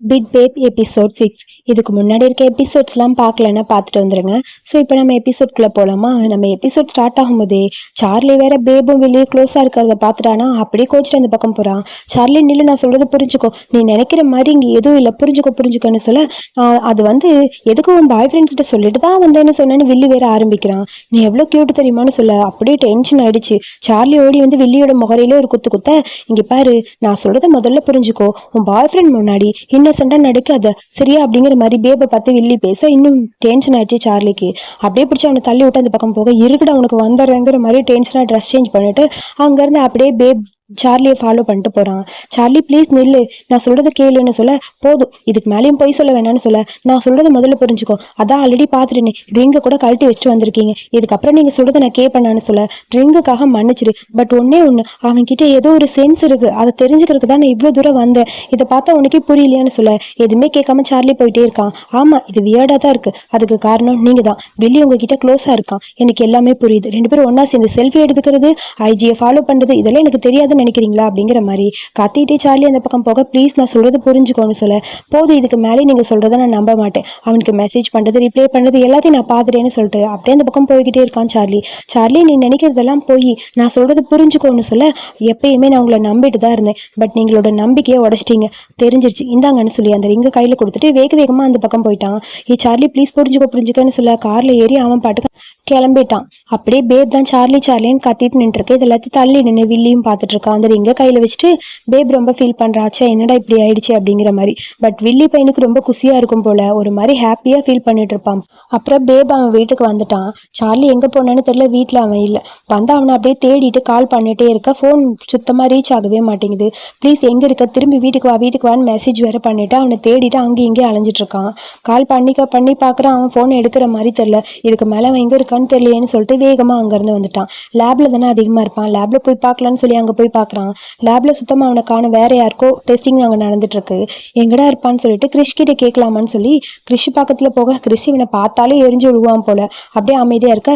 Big பேப் episode six இதுக்கு முன்னாடி இருக்க எபிசோட்ஸ்லாம் பார்க்கலன்னா பார்த்துட்டு வந்துருங்க. ஸோ இப்போ நம்ம எபிசோட்குள்ளே போகலாமா நம்ம எபிசோட் ஸ்டார்ட் ஆகும்போதே சார்லி வேற பேபும் வெளியே க்ளோஸாக இருக்கிறத பார்த்துட்டானா? அப்படியே கோச்சிட்டு அந்த பக்கம் போகிறான் சார்லி நில்லு நான் சொல்கிறது புரிஞ்சுக்கோ. நீ நினைக்கிற மாதிரி இங்கே எதுவும் இல்லை. புரிஞ்சுக்கோ புரிஞ்சுக்கோன்னு சொல்ல அது வந்து எதுக்கு உன் பாய் ஃப்ரெண்ட் கிட்ட சொல்லிட்டு தான் வந்தேன்னு சொன்னேன்னு வில்லி வேற ஆரம்பிக்கிறான். நீ எவ்வளோ க்யூட் தெரியுமான்னு சொல்ல. அப்படியே டென்ஷன் ஆயிடுச்சு. சார்லி ஓடி வந்து வில்லியோட முகரையிலே ஒரு குத்து குத்த இங்கே பாரு நான் சொல்கிறத முதல்ல புரிஞ்சுக்கோ. உன் பாய் ஃப்ரெண்ட் முன்னாடி இன்னசென்ட்டாக நடிக்காத. சரியா? அப்படிங்கிற மாதிரி பேபை பார்த்து வில்லி பேச இன்னும் டென்ஷன் ஆயிடுச்சு சார்லிக்கு. அப்படியே பிடிச்சி அவனை தள்ளி விட்டு அந்த பக்கம் போக இருக்குடா உனக்கு வந்துடுறேங்கிற மாதிரி டென்ஷனாக ட்ரெஸ் சேஞ்ச் பண்ணிட்டு அங்கேருந்து அப்படியே பேப் சார்லியை ஃபாலோ பண்ணிட்டு போகிறான் சார்லி ப்ளீஸ் நில்லு. நான் சொல்கிறத கேளுன்னு சொல்ல போதும். இதுக்கு மேலேயும் பொய் சொல்ல வேணாம்னு சொல்ல. நான் சொல்கிறத முதல்ல புரிஞ்சுக்கோ. அதான் ஆல்ரெடி பார்த்துட்டேனே. ட்ரிங்கை கூட கழட்டி வச்சுட்டு வந்திருக்கீங்க. இதுக்கப்புறம் நீங்கள் சொல்கிறத நான் கேட்பேனான்னு சொல்ல. ட்ரிங்குக்காக மன்னிச்சிரு. பட் ஒன்றே ஒன்று அவன்கிட்ட ஏதோ ஒரு சென்ஸ் இருக்குது அதை தெரிஞ்சுக்கிறதுக்கு தான் நான் இவ்வளோ தூரம் வந்தேன். இதை பார்த்தா உனக்கே புரியலையான்னு சொல்ல. எதுவுமே கேட்காம சார்லி போயிட்டே இருக்கான். ஆமாம் இது வியர்டாக தான் இருக்குது அதுக்கு காரணம் நீங்கள் தான். வெளியே உங்ககிட்ட க்ளோஸாக இருக்கான். எனக்கு எல்லாமே புரியுது. ரெண்டு பேரும் ஒன்றா சேர்ந்து செல்ஃபி எடுத்துக்கிறது ஐஜியை ஃபாலோ பண்ணுறது இதெல்லாம் எனக்கு தெரியாதுன்னு நினைக்கிறீங்களா அப்படிங்கிற மாதிரி. கத்திட்டே சார்லி அந்த பக்கம் போக ப்ளீஸ் நான் சொல்கிறது புரிஞ்சுக்கோன்னு சொல்ல. போதும் இதுக்கு மேலே நீங்கள் சொல்கிறத நான் நம்ப மாட்டேன். அவனுக்கு மெசேஜ் பண்ணுறது ரிப்ளை பண்ணுறது எல்லாத்தையும் நான் பார்த்துட்டேன்னு சொல்லிட்டு அப்படியே அந்த பக்கம் போய்கிட்டே இருக்கான் சார்லி. சார்லி நீ நினைக்கிறதெல்லாம் போய் நான் சொல்கிறது புரிஞ்சுக்கோன்னு சொல்ல எப்பயுமே நான் உங்களை நம்பிட்டு தான் இருந்தேன். பட் நீங்களோட நம்பிக்கையை உடச்சிட்டீங்க. தெரிஞ்சிருச்சு. இந்தாங்கன்னு சொல்லி அந்த ரிங்கை கையில் கொடுத்துட்டு வேக வேகமாக அந்த பக்கம் போயிட்டான். ஏ சார்லி ப்ளீஸ் புரிஞ்சுக்கோ புரிஞ்சுக்கோன்னு சொல்ல காரில் ஏறி அவன் பாட்டுக்கு கிளம்பிட்டான். அப்படியே பேப் தான் சார்லி சார்லின்னு கத்திட்டு நின்றுருக்கு. இது எல்லாத்தையும் தள்ளி நின்று வில்லியும் பார்த்துட்டு இருக்கான் அந்த ரிங்கை கையில் வச்சுட்டு பேப் ரொம்ப ஃபீல் பண்ணுறாச்சா என்னடா இப்படி ஆயிடுச்சு? அப்படிங்கிற மாதிரி. பட் வில்லி பையனுக்கு ரொம்ப குசியாக இருக்கும் போல ஒரு மாதிரி ஹாப்பியாக ஃபீல் பண்ணிட்டு இருப்பான். அப்புறம் பேப் அவன் வீட்டுக்கு வந்துட்டான். சார்லி எங்கே போனான்னு தெரியல வீட்டில் அவன் இல்லை. வந்து அவனை அப்படியே தேடிட்டு கால் பண்ணிட்டே இருக்க. ஃபோன் சுத்தமாக ரீச் ஆகவே மாட்டேங்குது. ப்ளீஸ் எங்கே இருக்க? திரும்பி வீட்டுக்கு வா வீட்டுக்கு வான்னு மெசேஜ் வேற பண்ணிட்டு அவனை தேடிட்டு அங்கேயும் இங்கேயும் அலைஞ்சிட்டு இருக்கான். கால் பண்ணிக்க பண்ணி பார்க்குறான் அவன் ஃபோன் எடுக்கிற மாதிரி தெரில இதுக்கு மேலே அவன் எங்கே இருக்கான்னு தெரியலையேன்னு சொல்லிட்டு வேகமாக அங்கேருந்து வந்துட்டான். லேபில் தானே அதிகமாக இருப்பான். லேபில் போய் பார்க்கலான்னு சொல்லி அங்கே போய் பார்க்குறான். லேபில் சுத்தமாக அவனை காணும் வேறு யாருக்கோ டெஸ்டிங் அங்கே நடந்துட்டுருக்கு எங்கடா இருப்பான்னு சொல்லிட்டு கிறிஷ்கிட்ட கேட்கலாமான்னு சொல்லி கிறிஷ் பக்கத்தில் போக கிறிஷ் இவனை பார்த்தாலே எரிஞ்சு விழுவான் போல. அப்படியே அமைதியாக இருக்க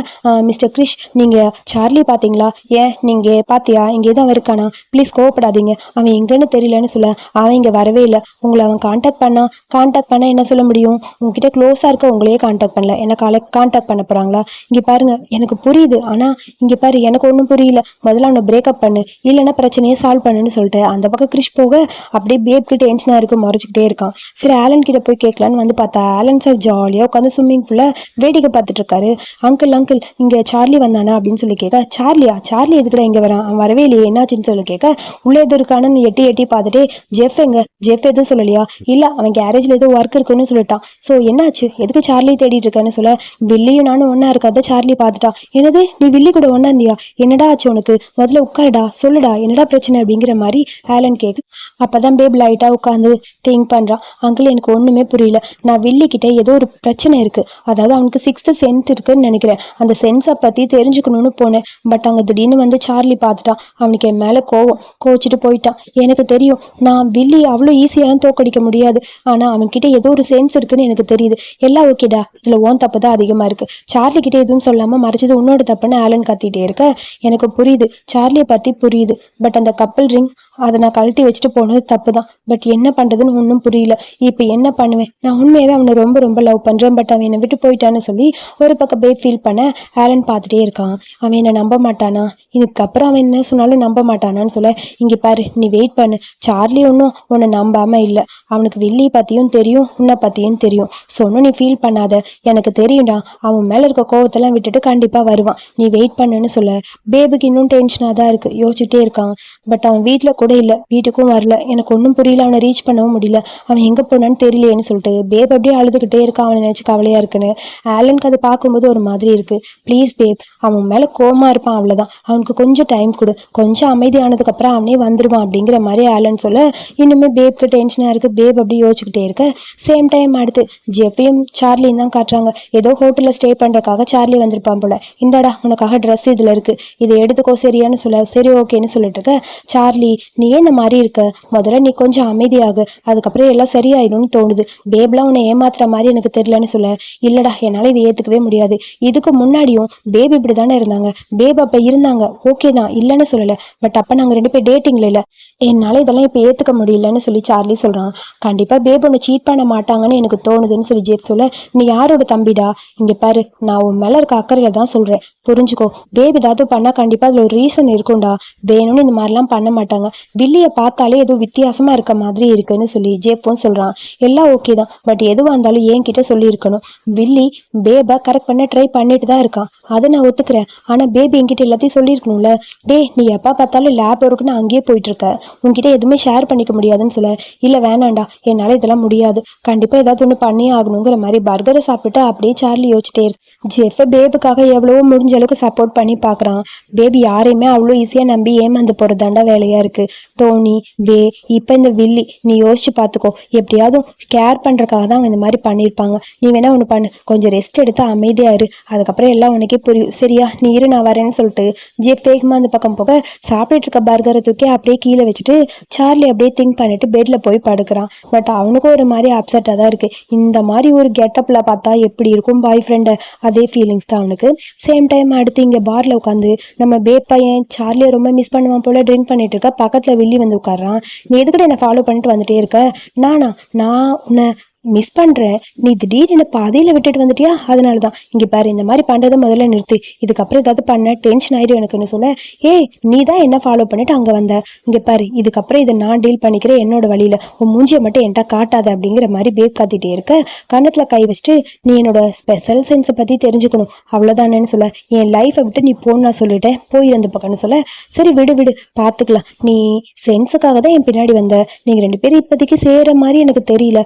மிஸ்டர் கிறிஷ் நீங்கள் சார்லி பார்த்தீங்களா ஏன்? நீங்கள் பார்த்தியா இங்கே தான் இருக்கானா? ப்ளீஸ் கோவப்படாதீங்க. அவன் எங்கேன்னு தெரியலன்னு சொல்ல அவன் இங்கே வரவே இல்லை. உங்களை அவன் காண்டாக்ட் பண்ணான் காண்டாக்ட் பண்ணால் என்ன சொல்ல முடியும்? உங்ககிட்ட க்ளோஸாக இருக்க உங்களையே காண்டாக்ட் பண்ணல. என்ன காலை காண்டாக்ட் பண்ண போகிறாங்களா இங்கே பாருங்க எனக்கு புரியுது. ஆனால் இங்கே பாரு எனக்கு ஒன்றும் புரியல. முதல்ல அவனை பிரேக்கப் பண்ணு. இல்லைன்னா பிரச்சனையை சால்வ் பண்ணுன்னு சொல்லிட்டு அந்த பக்கம் கிறிஷ் போக அப்படியே பேப்க்கு டென்ஷனாக இருக்கு மறைச்சிக்கிட்டே இருக்கான். சரி ஆலன் கிட்ட போய் கேட்கலான்னு வந்து பார்த்தா ஆலன் சார் ஜாலியாக உட்காந்து ஸ்விம்மிங் பூலில் வேடிக்கை பார்த்துட்டு இருக்காரு. அங்கிள் அங்கிள் இங்கே சார்லி வந்தானா அப்படின்னு சொல்லி கேட்க சார்லியா சார்லி எதுக்குடா இங்கே வரான்? அவன் வரவே இல்லையே. என்னாச்சுன்னு சொல்லி கேட்க உள்ளே எது இருக்கான்னு எட்டி எட்டி பார்த்துட்டு ஜெஃப் எங்க? ஜெஃப் எதுவும் சொல்லலையா? இல்லை அவன் கேரேஜில் ஏதோ ஒர்க் இருக்குன்னு சொல்லிட்டான். ஸோ என்னாச்சு? எதுக்கு சார்லி தேடிட்டு இருக்கான்னு சொல்ல பில்லியும் நானும் ஒன்றா இருக்காத சார்லி பார்த்துட்டா. என்னது நீ வில்லி கூட ஒன்னாந்தியா என்னடா ஆச்சு உனக்கு? முதல்ல உட்காருடா சொல்லுடா என்னடா பிரச்சனை அப்படிங்கிற மாதிரி ஆலன் கேக்கு. அப்பதான் பேப் லைட்டா உட்காந்து திங்க் பண்றான் அங்கிள் எனக்கு ஒண்ணுமே புரியல. நான் வில்லி கிட்ட ஏதோ ஒரு பிரச்சனை இருக்கு. அதாவது அவனுக்கு சிக்ஸ்த் சென்ஸ் இருக்குன்னு நினைக்கிறேன். அந்த சென்ஸை பத்தி தெரிஞ்சுக்கணும்னு போனேன். பட் அங்க திடீர்னு வந்து சார்லி பார்த்துட்டான் அவனுக்கு என் மேல கோவம். கோச்சிட்டு போயிட்டான். எனக்கு தெரியும் நான் வில்லி அவ்வளோ ஈஸியாலாம் தோக்கடிக்க முடியாது. ஆனா அவன்கிட்ட ஏதோ ஒரு சென்ஸ் இருக்குன்னு எனக்கு தெரியுது. எல்லாம் ஓகேடா இதுல ஓன் தப்பு தான் அதிகமா இருக்கு. சார்லி கிட்ட எதுவும் சொல்லாம மறைச்சது உன்னோட தப்புன்னு ஆலன் கத்திட்டே இருக்க. எனக்கு புரியுது. சார்லியை பத்தி புரியுது. பட் அந்த கப்பல் ரிங் அதை நான் கழட்டி வச்சுட்டு போனது தப்பு தான் பட் என்ன பண்ணுறதுன்னு ஒன்றும் புரியல. இப்போ என்ன பண்ணுவேன்? நான் உண்மையாகவே அவனை ரொம்ப ரொம்ப லவ் பண்ணுறேன் பட் அவன் என்னை விட்டு போயிட்டான்னு சொல்லி ஒரு பக்கம் பேப் ஃபீல் பண்ண ஆலன் பார்த்துட்டே இருக்கான். அவன் என்னை நம்ப மாட்டானா? இதுக்கப்புறம் அவன் என்ன சொன்னாலும் நம்ப மாட்டானான்னு சொல்ல இங்கே பாரு நீ வெயிட் பண்ணு. சார்லி ஒன்றும் உன்னை நம்பாமல் இல்லை. அவனுக்கு வில்லி பற்றியும் தெரியும் உன்னை பற்றியும் தெரியும். ஸோ ஒன்றும் நீ ஃபீல் பண்ணாத. எனக்கு தெரியும்டா. அவன் மேலே இருக்க கோவத்தெல்லாம் விட்டுட்டு கண்டிப்பாக வருவான். நீ வெயிட் பண்ணுன்னு சொல்ல. பேபுக்கு இன்னும் டென்ஷனாக தான் இருக்குது யோசிச்சுட்டே இருக்கான். பட் அவன் வீட்டில் கூட இல்லை. வீட்டுக்கும் வரல. எனக்கு ஒன்றும் புரியல. அவனை ரீச் பண்ணவும் முடியல. அவன் எங்கே போனான்னு தெரியலையேன்னு சொல்லிட்டு பேப் அப்படியே அழுதுகிட்டே இருக்கான். அவனை நினச்சி கவலையாக இருக்குன்னு. ஆலனுக்கு அதை பார்க்கும்போது ஒரு மாதிரி இருக்குது ப்ளீஸ் பேப் அவன் மேலே கோமா இருப்பான். அவ்வளோதான் அவனுக்கு கொஞ்சம் டைம் கொடு. கொஞ்சம் அமைதியானதுக்கப்புறம் அவனே வந்துடுவான் அப்படிங்கிற மாதிரி ஆலன் சொல்ல இன்னுமே பேப்க்கு டென்ஷனாக இருக்குது பேப் அப்படியே யோசிச்சுக்கிட்டே இருக்க. சேம் டைம் அடுத்து ஜெப்பையும் சார்லியும் தான் காட்டுறாங்க. ஏதோ ஹோட்டலில் ஸ்டே பண்றதுக்காக சார்லி வந்திருப்பான் போல. இந்தாடா உனக்காக ட்ரெஸ் இதில் இருக்குது இதை எடுத்துக்கோ சரியான்னு சொல்ல சரி ஓகேன்னு சொல்லிட்டு இருக்க. சார்லி நீ ஏன் இந்த மாதிரி இருக்க? முதல்ல நீ கொஞ்சம் அமைதியாகு. அதுக்கப்புறம் எல்லாம் சரியாயிடும்னு தோணுது. பேப்லாம் உன்னை ஏமாத்துற மாதிரி எனக்கு தெரியலன்னு சொல்ல. இல்லடா என்னால இதை ஏத்துக்கவே முடியாது. இதுக்கு முன்னாடியும் பேபி இப்படி தானே இருந்தாங்க. பேப் அப்ப இருந்தாங்க. ஓகே தான் இல்லைன்னு சொல்லல. பட் அப்ப நாங்க ரெண்டு பேர் டேட்டிங்ல இல்ல. என்னால இதெல்லாம் இப்ப ஏத்துக்க முடியலன்னு சொல்லி சார்லி சொல்றான். கண்டிப்பா பேப் ஒன்று சீட் பண்ண மாட்டாங்கன்னு எனக்கு தோணுதுன்னு சொல்லி ஜேப் சொல்ல நீ யாரோட தம்பிடா? இங்க பாரு நான் உன் மேல இருக்க அக்கறையில தான் சொல்றேன். புரிஞ்சுக்கோ. பேப் ஏதாவது பண்ணா கண்டிப்பா அதுல ஒரு ரீசன் இருக்கும்டா. வேணும்னு இந்த மாதிரிலாம் பண்ண மாட்டாங்க. வில்லிய பார்த்தாலே ஏதோ வித்தியாசமா இருக்க மாதிரி இருக்குன்னு சொல்லி ஜேப்பும் சொல்றான். எல்லாம் ஓகே தான். பட் எதுவா இருந்தாலும் என்கிட்ட சொல்லி இருக்கணும் வில்லி பேபை கரெக்ட் பண்ண ட்ரை பண்ணிட்டு தான் இருக்கான். அதை நான் ஒத்துக்கிறேன். ஆனா பேபி என்கிட்ட எல்லாத்தையும் சொல்லியிருக்கணும்ல. டேய் நீ எப்ப பார்த்தாலும் லேப் ஒர்க்குன்னு அங்கேயே போயிட்டு இருக்க. உன்கிட்ட எதுவுமே ஷேர் பண்ணிக்க முடியாதுன்னு சொல்ல. இல்ல வேணாண்டா என்னால இதெல்லாம் முடியாது. கண்டிப்பா ஏதாவது ஒண்ணு பண்ணியே ஆகணுங்கிற மாதிரி பர்கரை சாப்பிட்டு அப்படியே சார்லி யோசிச்சிட்டே இருக்கு ஜெஃப் பேபுக்காக எவ்வளவோ முடிஞ்ச அளவுக்கு சப்போர்ட் பண்ணி பாக்குறான் பேபி யாரையுமே அவ்வளோ ஈஸியாக நம்பி ஏமாந்து போகிறதாண்டா வேலையாக இருக்கு. டோனி பே இப்போ இந்த வில்லி நீ யோசிச்சு பார்த்துக்கோ எப்படியாவது கேர் பண்ணுறக்காக தான் அவங்க இந்த மாதிரி பண்ணியிருப்பாங்க நீ வேணா ஒன்று பண்ணு. கொஞ்சம் ரெஸ்ட் எடுத்து அமைதியா இரு. அதுக்கப்புறம் எல்லாம் உனக்கே புரியும். சரியா? நீ இரு நான் வரேன்னு சொல்லிட்டு ஜெப் வேகமாக அந்த பக்கம் போக சாப்பிட்டுட்டு இருக்க பர்கரை தூக்கி அப்படியே கீழே வச்சுட்டு சார்லி அப்படியே திங்க் பண்ணிட்டு பெட்டில் போய் படுக்கிறான். பட் அவனுக்கும் ஒரு மாதிரி அப்செட்டாக தான் இருக்கு. இந்த மாதிரி ஒரு கெட்டப்ல பார்த்தா எப்படி இருக்கும் பாய் ஃப்ரெண்டை அதே ஃபீலிங்ஸ் தான் அவனுக்கு. சேம் டைம் அடுத்து இங்கே பாரில் உட்காந்து நம்ம பே பையன் சார்லியை ரொம்ப மிஸ் பண்ணுவான் போல ட்ரிங்க் பண்ணிட்டு இருக்க பக்கத்தில் வில்லி வந்து உட்காரான் நீ எதுக்கிட்ட என்னை ஃபாலோ பண்ணிட்டு வந்துட்டே இருக்க? நானா நான் உன்னை மிஸ் பண்ணுறேன் நீ திடீர்னு என்னை பாதையில் விட்டுட்டு வந்துட்டியா? அதனால தான் இங்கே பாரு இந்த மாதிரி பண்ணுறதை முதல்ல நிறுத்து. இதுக்கப்புறம் ஏதாவது பண்ண டென்ஷன் ஆயிடும் எனக்குன்னு சொல்ல ஏய் நீ தான் என்ன ஃபாலோ பண்ணிட்டு அங்கே வந்த? இங்கே பாரு இதுக்கப்புறம் இதை நான் டீல் பண்ணிக்கிறேன் என்னோட வழியில். உன் மூஞ்சியை மட்டும் என்கிட்ட காட்டாத அப்படிங்கிற மாதிரி பேப் காத்திட்டே இருக்க. கன்னத்தில் கை வச்சுட்டு நீ என்னோட ஸ்பெஷல் சென்ஸை பற்றி தெரிஞ்சுக்கணும். அவ்வளோதானேன்னு சொல்ல. என் லைஃப்பை விட்டு நீ போன்னு நான் சொல்லிட்டேன். போயிருந்து பக்கம்னு சொல்ல. சரி விடு விடு. பார்த்துக்கலாம் நீ சென்ஸுக்காக தான் என் பின்னாடி வந்த. நீங்கள் ரெண்டு பேரும் இப்போதைக்கு சேர்ற மாதிரி எனக்கு தெரியல.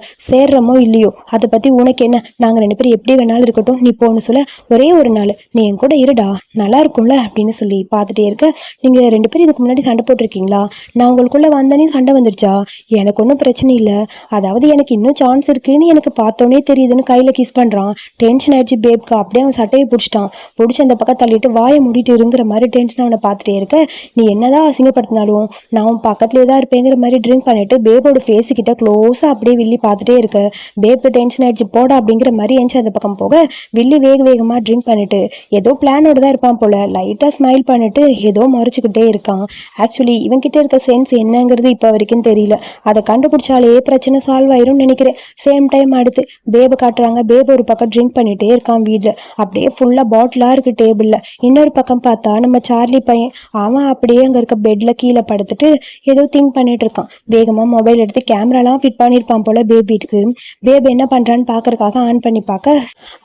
சேர்றமோ இல்லையோ? அதை பற்றி உனக்கு என்ன? நாங்கள் ரெண்டு பேரும் எப்படி வேணாலும் இருக்கட்டும். நீ போன்னு சொல்ல. ஒரே ஒரு நாள். நீ என் கூட இருடா. நல்லா இருக்கும்ல? அப்படின்னு சொல்லி பார்த்துட்டே இருக்க. நீங்கள் ரெண்டு பேரும் இதுக்கு முன்னாடி சண்டை போட்டிருக்கீங்களா? நான் உங்களுக்குள்ளே வந்தோடனே சண்டை வந்துருச்சா? எனக்கு ஒன்றும் பிரச்சனை இல்லை. அதாவது எனக்கு இன்னும் சான்ஸ் இருக்குன்னு எனக்கு பார்த்தோன்னே தெரியுதுன்னு கையில் கிஸ் பண்ணுறான் டென்ஷன் ஆயிடுச்சு பேப்க்கு அப்படியே அவன் சட்டையை பிடிச்சிட்டான். பிடிச்சி அந்த பக்கம் தள்ளிட்டு வாயை மூடிட்டு இருங்கிற மாதிரி டென்ஷன் அவனை பார்த்துட்டே இருக்க. நீ என்னதான் அசிங்கப்படுத்தினாலும் நான் உன் பக்கத்துலேயே தான் இருப்பேங்கிற மாதிரி ட்ரிங்க் பண்ணிட்டு பேபோட ஃபேஸுக்கிட்ட க்ளோஸாக அப்படியே வில்லி பார்த்துட்டே இருக்க. பேப்பு டென்ஷன் ஆயிடுச்சு போடா அப்படிங்கிற மாதிரி ஏஞ்சி அந்த பக்கம் போக வில்லி வேக வேகமாக ட்ரிங்க் பண்ணிட்டு ஏதோ பிளானோட தான் இருப்பான் போல. லைட்டாக ஸ்மைல் பண்ணிட்டு ஏதோ மறைச்சிக்கிட்டே இருக்கான். ஆக்சுவலி இவன்கிட்ட இருக்க சென்ஸ் என்னங்கிறது இப்போ வரைக்கும் தெரியல. அதை கண்டுபிடிச்சாலே பிரச்சனை சால்வ் ஆயிரும்னு நினைக்கிறேன். சேம் டைம் அடுத்து பேபு காட்டுறாங்க. பேபு ஒரு பக்கம் ட்ரிங்க் பண்ணிட்டே இருக்கான் வீட்டில் அப்படியே ஃபுல்லாக பாட்டிலாக இருக்கு டேபிளில் இன்னொரு பக்கம் பார்த்தா நம்ம சார்லி பையன் அவன் அப்படியே அங்கே இருக்க பெட்டில் கீழே படுத்துட்டு ஏதோ திங்க் பண்ணிட்டு இருக்கான். வேகமாக மொபைல் எடுத்து கேமராலாம் ஃபிட் பண்ணியிருப்பான் போல பேபிக்கு பேபி என்ன பண்ணுறான்னு பார்க்குறக்காக ஆன் பண்ணி பார்க்க.